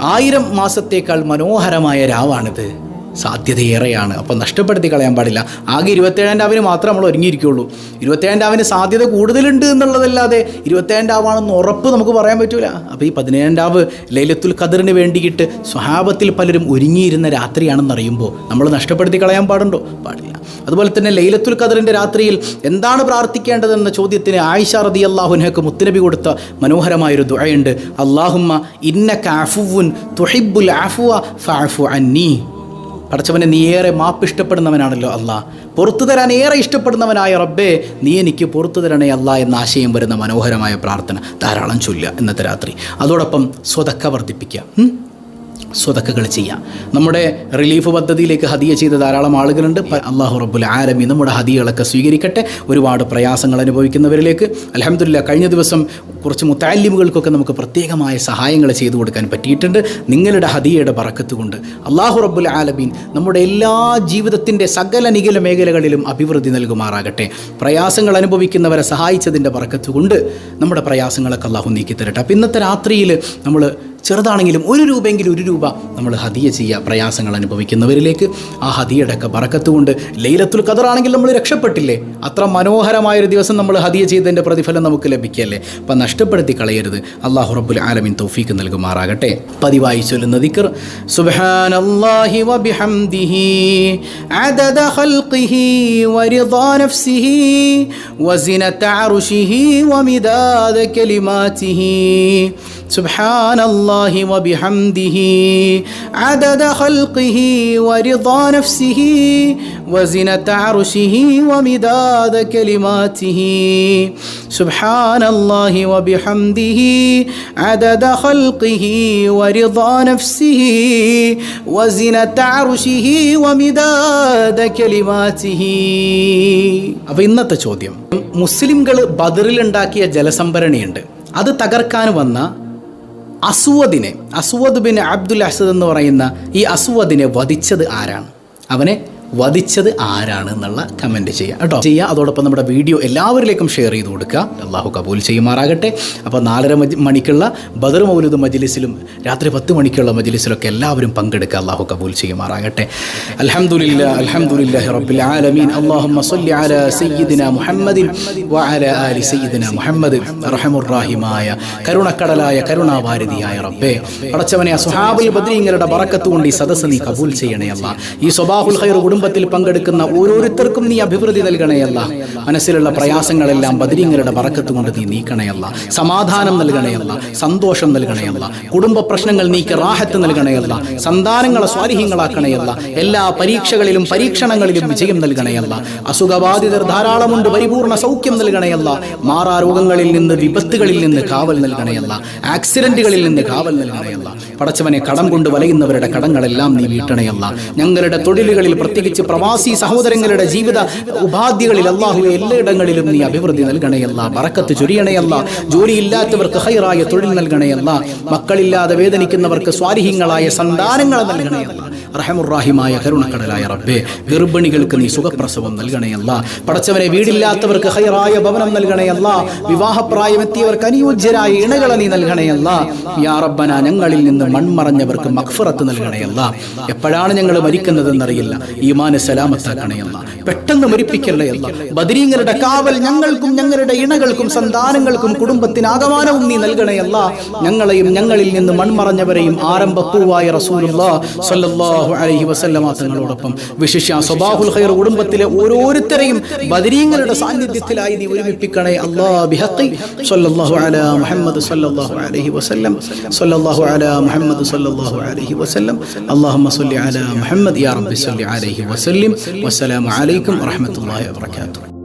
ആയിരം മാസത്തേക്കാൾ മനോഹരമായ രാവാണിത് സാധ്യതയേറെയാണ്. അപ്പോൾ നഷ്ടപ്പെടുത്തി കളയാൻ പാടില്ല. ആകെ ഇരുപത്തേഴാം രാവിന് മാത്രമേ നമ്മൾ ഒരുങ്ങിയിരിക്കുള്ളൂ. ഇരുപത്തേഴാം രാവിന് സാധ്യത കൂടുതലുണ്ട് എന്നുള്ളതല്ലാതെ ഇരുപത്തേഴാം രാവാണെന്ന് ഉറപ്പ് നമുക്ക് പറയാൻ പറ്റൂല. അപ്പോൾ ഈ പതിനേഴാം രാവ് ലൈലത്തുൽ ഖദറിന് വേണ്ടിയിട്ട് സ്വഹാബത്തിൽ പലരും ഒരുങ്ങിയിരുന്ന രാത്രിയാണെന്ന് അറിയുമ്പോൾ നമ്മൾ നഷ്ടപ്പെടുത്തി കളയാൻ പാടുണ്ടോ? പാടില്ല. അതുപോലെ തന്നെ ലൈലത്തുൽ ഖദറിന്റെ രാത്രിയിൽ എന്താണ് പ്രാർത്ഥിക്കേണ്ടതെന്ന ചോദ്യത്തിന് ആയിഷ റതി അള്ളാഹുനക്ക് മുത്തുനബി കൊടുത്ത മനോഹരമായൊരു ദുഴയുണ്ട് അള്ളാഹുമ്മ ഇന്ന കാഫുവുൻ തുഹിബുൽ ആഫുവ ഫാഫു അന്നീ. പടച്ചവനെ നീ ഏറെ മാപ്പ് ഇഷ്ടപ്പെടുന്നവനാണല്ലോ അല്ല. പുറത്തു തരാൻ ഏറെ ഇഷ്ടപ്പെടുന്നവനായ റബ്ബേ നീ എനിക്ക് പുറത്തു തരണേ അല്ല എന്ന ആശയം വരുന്ന മനോഹരമായ പ്രാർത്ഥന ധാരാളം ചൊല്ലുക ഇന്നത്തെ രാത്രി. അതോടൊപ്പം സ്വതക്ക വർദ്ധിപ്പിക്കുക? സ്വതക്കകൾ ചെയ്യാം നമ്മുടെ റിലീഫ് പദ്ധതിയിലേക്ക് ഹദിയ ചെയ്ത ധാരാളം ആളുകളുണ്ട്. അള്ളാഹു റബ്ബുൽ ആരമി നമ്മുടെ ഹദിയകളൊക്കെ സ്വീകരിക്കട്ടെ. ഒരുപാട് പ്രയാസങ്ങൾ അനുഭവിക്കുന്നവരിലേക്ക് അലഹമില്ല കഴിഞ്ഞ ദിവസം കുറച്ച് മുത്താലിമുകൾക്കൊക്കെ നമുക്ക് പ്രത്യേകമായ സഹായങ്ങൾ ചെയ്തു കൊടുക്കാൻ പറ്റിയിട്ടുണ്ട്. നിങ്ങളുടെ ഹദിയയുടെ പറക്കത്ത് കൊണ്ട് അള്ളാഹു റബ്ബുൽ ആലമീൻ നമ്മുടെ എല്ലാ ജീവിതത്തിന്റെ സകല നികല മേഖലകളിലും അഭിവൃദ്ധി നൽകുമാറാകട്ടെ. പ്രയാസങ്ങൾ അനുഭവിക്കുന്നവരെ സഹായിച്ചതിന്റെ പറക്കത്ത് കൊണ്ട് നമ്മുടെ പ്രയാസങ്ങളൊക്കെ അള്ളാഹു നീക്കി തരട്ടെ അപ്പം ഇന്നത്തെ രാത്രിയിൽ നമ്മൾ ചെറുതാണെങ്കിലും ഒരു രൂപയെങ്കിലും ഒരു രൂപ നമ്മൾ ഹദിയ ചെയ്യുക പ്രയാസങ്ങൾ അനുഭവിക്കുന്നവരിലേക്ക് ആ ഹദിയുടെ ഒക്കെ ബറക്കത്തുകൊണ്ട് ലൈലത്തുൽ ഖദറാണെങ്കിൽ നമ്മൾ രക്ഷപ്പെട്ടില്ലേ അത്ര മനോഹരമായൊരു ദിവസം നമ്മൾ ഹദിയ ചെയ്തതിൻ്റെ പ്രതിഫലം നമുക്ക് ലഭിക്കല്ലേ അപ്പം നഷ്ടപ്പെടുത്തി കളയരുത് അള്ളാഹു റബ്ബുൽ ആലമിൻ തൗഫീക്ക് നൽകുമാറാകട്ടെ പതിവായി ചൊല്ലുന്ന ദിക്കർ സുബ്ഹാനല്ലാഹി വബിഹംദിഹി عدد خلقه ورضا نفسه وزنة عرشه ومداد كلماته سبحان الله وبحمده عدد خلقه ورضا نفسه وزنة عرشه ومداد كلماته سبحان الله وبحمده عدد خلقه ورضا نفسه وزنة عرشه ومداد كلماته അപ്പോൾ ഇന്നത്തെ ചോദ്യം മുസ്ലിംകൾ ബദറിലുണ്ടാക്കിയ ജലസംഭരണിയുണ്ട് അത് തകർക്കാൻ വന്ന അസുവദിനെ അസുവദ് ബിൻ അബ്ദുൽ അസദ് എന്ന് പറയുന്ന ഈ അസുവദിനെ വധിച്ചത് ആരാണ്? അവനെ വധിച്ചത് ആരാണ് എന്നുള്ള കമന്റ് ചെയ്യുക. കേട്ടോ? ചെയ്യുക. അതോടൊപ്പം നമ്മുടെ വീഡിയോ എല്ലാവരിലേക്കും ഷെയർ ചെയ്ത് കൊടുക്കുക. അള്ളാഹു കബൂൽ ചെയ്യുമാറാകട്ടെ. അപ്പോൾ നാലര മണിക്കുള്ള ബദർ മൗലൂദ് മജ്ലിസിലും രാത്രി പത്ത് മണിക്കുള്ള മജ്ലിസിലൊക്കെ എല്ലാവരും പങ്കെടുക്കുക. അള്ളാഹു കബൂൽ ചെയ്യുമാറാകട്ടെ. അൽഹംദുലില്ല അൽഹംദുലില്ലാഹി റബ്ബിൽ ആലമീൻ. അല്ലാഹുമ്മ സല്ലി അലാ സയ്യിദിന മുഹമ്മദിൻ വഅലാ ആലി സയ്യിദിന മുഹമ്മദ് റഹമുർ റഹീമായ കരുണക്കടലായ കരുണാഭാരതിയായ റബ്ബേ. അടച്ചവനെ സുഹാബുൽ ബദ്രീങ്ങളുടെ ബറക്കത്ത് കൊണ്ട് ഈ സദസ്സ് നീ കബൂൽ ചെയ്യണേ അല്ല ഈ സ്വബാഹുൽ ഖൈർ കുടുംബത്തിൽ പങ്കെടുക്കുന്ന ഓരോരുത്തർക്കും നീ അഭിവൃദ്ധി നൽകണയല്ല മനസ്സിലുള്ള പ്രയാസങ്ങളെല്ലാം ബദരീങ്ങളുടെ വറക്കത്ത് കൊണ്ട് നീ നീക്കണയല്ല സമാധാനം നൽകണയല്ല സന്തോഷം നൽകണയല്ല കുടുംബ പ്രശ്നങ്ങൾ നീക്കി റാഹത്ത് നൽകണയല്ല സന്താനങ്ങളെ സ്വാരിഹ്യങ്ങളാക്കണേ അല്ല. എല്ലാ പരീക്ഷകളിലും പരീക്ഷണങ്ങളിലും വിജയം നൽകണയല്ല അസുഖബാധിതർ ധാരാളമുണ്ട് പരിപൂർണ സൗഖ്യം നൽകണയല്ല മാറാരോഗങ്ങളിൽ മാറാ രോഗങ്ങളിൽ നിന്ന് വിപത്തുകളിൽ നിന്ന് കാവൽ നൽകണയല്ല ആക്സിഡന്റുകളിൽ നിന്ന് കാവൽ നൽകണയല്ല പടച്ചവനെ കടം കൊണ്ട് വലയുന്നവരുടെ കടങ്ങളെല്ലാം നീ വീട്ടണയല്ല ഞങ്ങളുടെ തൊഴിലുകളിൽ പ്രത്യേകിച്ച് പ്രവാസി സഹോദരങ്ങളുടെ ജീവിത ഉപാധികളിൽ അള്ളാഹു എല്ലായിടങ്ങളിലും നീ അഭിവൃദ്ധി നൽകണയല്ല മറക്കത്ത് ചൊരിയണയല്ല ജോലിയില്ലാത്തവർക്ക് ഹൈറായ തൊഴിൽ നൽകണയല്ല മക്കളില്ലാതെ വേദനിക്കുന്നവർക്ക് സ്വാരിഹ്യങ്ങളായ സന്താനങ്ങൾ നൽകണയല്ല. റഹമുറാഹിമായ കരുണക്കടലായ റബ്ബേ ഗർഭിണികൾക്ക് നീ സുഖപ്രസവം നൽകണയല്ല പടച്ചവനെ വീടില്ലാത്തവർക്ക് ഹൈറായ ഭവനം നൽകണയല്ല വിവാഹപ്രായമെത്തിയവർക്ക് അനുയോജ്യരായ ഇണകളെ നീ നൽകണയല്ല യാ റബ്ബന ഞങ്ങളിൽ നിന്ന് മൺമറഞ്ഞവർക്ക് മഖ്ഫറത്ത് നൽകണയല്ല എപ്പോഴാണ് ഞങ്ങൾ മരിക്കുന്നതെന്നറിയില്ല. ഈമാന സലാമത്താക്കണയല്ല പെട്ടെന്ന് മരിപ്പിക്കണയല്ല ബദരീങ്ങളുടെ കാവൽ ഞങ്ങൾക്കും ഞങ്ങളുടെ ഇണകൾക്കും സന്താനങ്ങൾക്കും കുടുംബത്തിന് ആഗമാനവും നീ നൽകണയല്ല ഞങ്ങളെയും ഞങ്ങളിൽ നിന്ന് മൺമറഞ്ഞവരെയും ആരംഭപ്പൂവായ റസൂലുള്ള സല്ലല്ലാഹു സല്ലാഹു അലഹി വസല്ലമാങ്ങളോടൊപ്പം വിശിഷ്യ സ്വബാഹുൽ ഖൈർ കുടുംബത്തിലെ ഓരോരുത്തരെയും ബദരീങ്ങളുടെ സാന്നിധ്യത്തിലായി നീ ഒരുമിപ്പിക്കണേ. അള്ളാഹു ബിഹഖി മുഹമ്മദ് സല്ലല്ലാഹു അലൈഹി വസല്ലം. സല്ലല്ലാഹു മുഹമ്മദ് സല്ലല്ലാഹു അലൈഹി വസല്ലം. അല്ലാഹുമ്മ സല്ലി മുഹമ്മദ് യാ റബ്ബി സല്ലി അലൈഹി വസല്ലം. വസ്സലാമു അലൈക്കും വറഹ്മത്തുള്ളാഹി വബറകാതുഹു.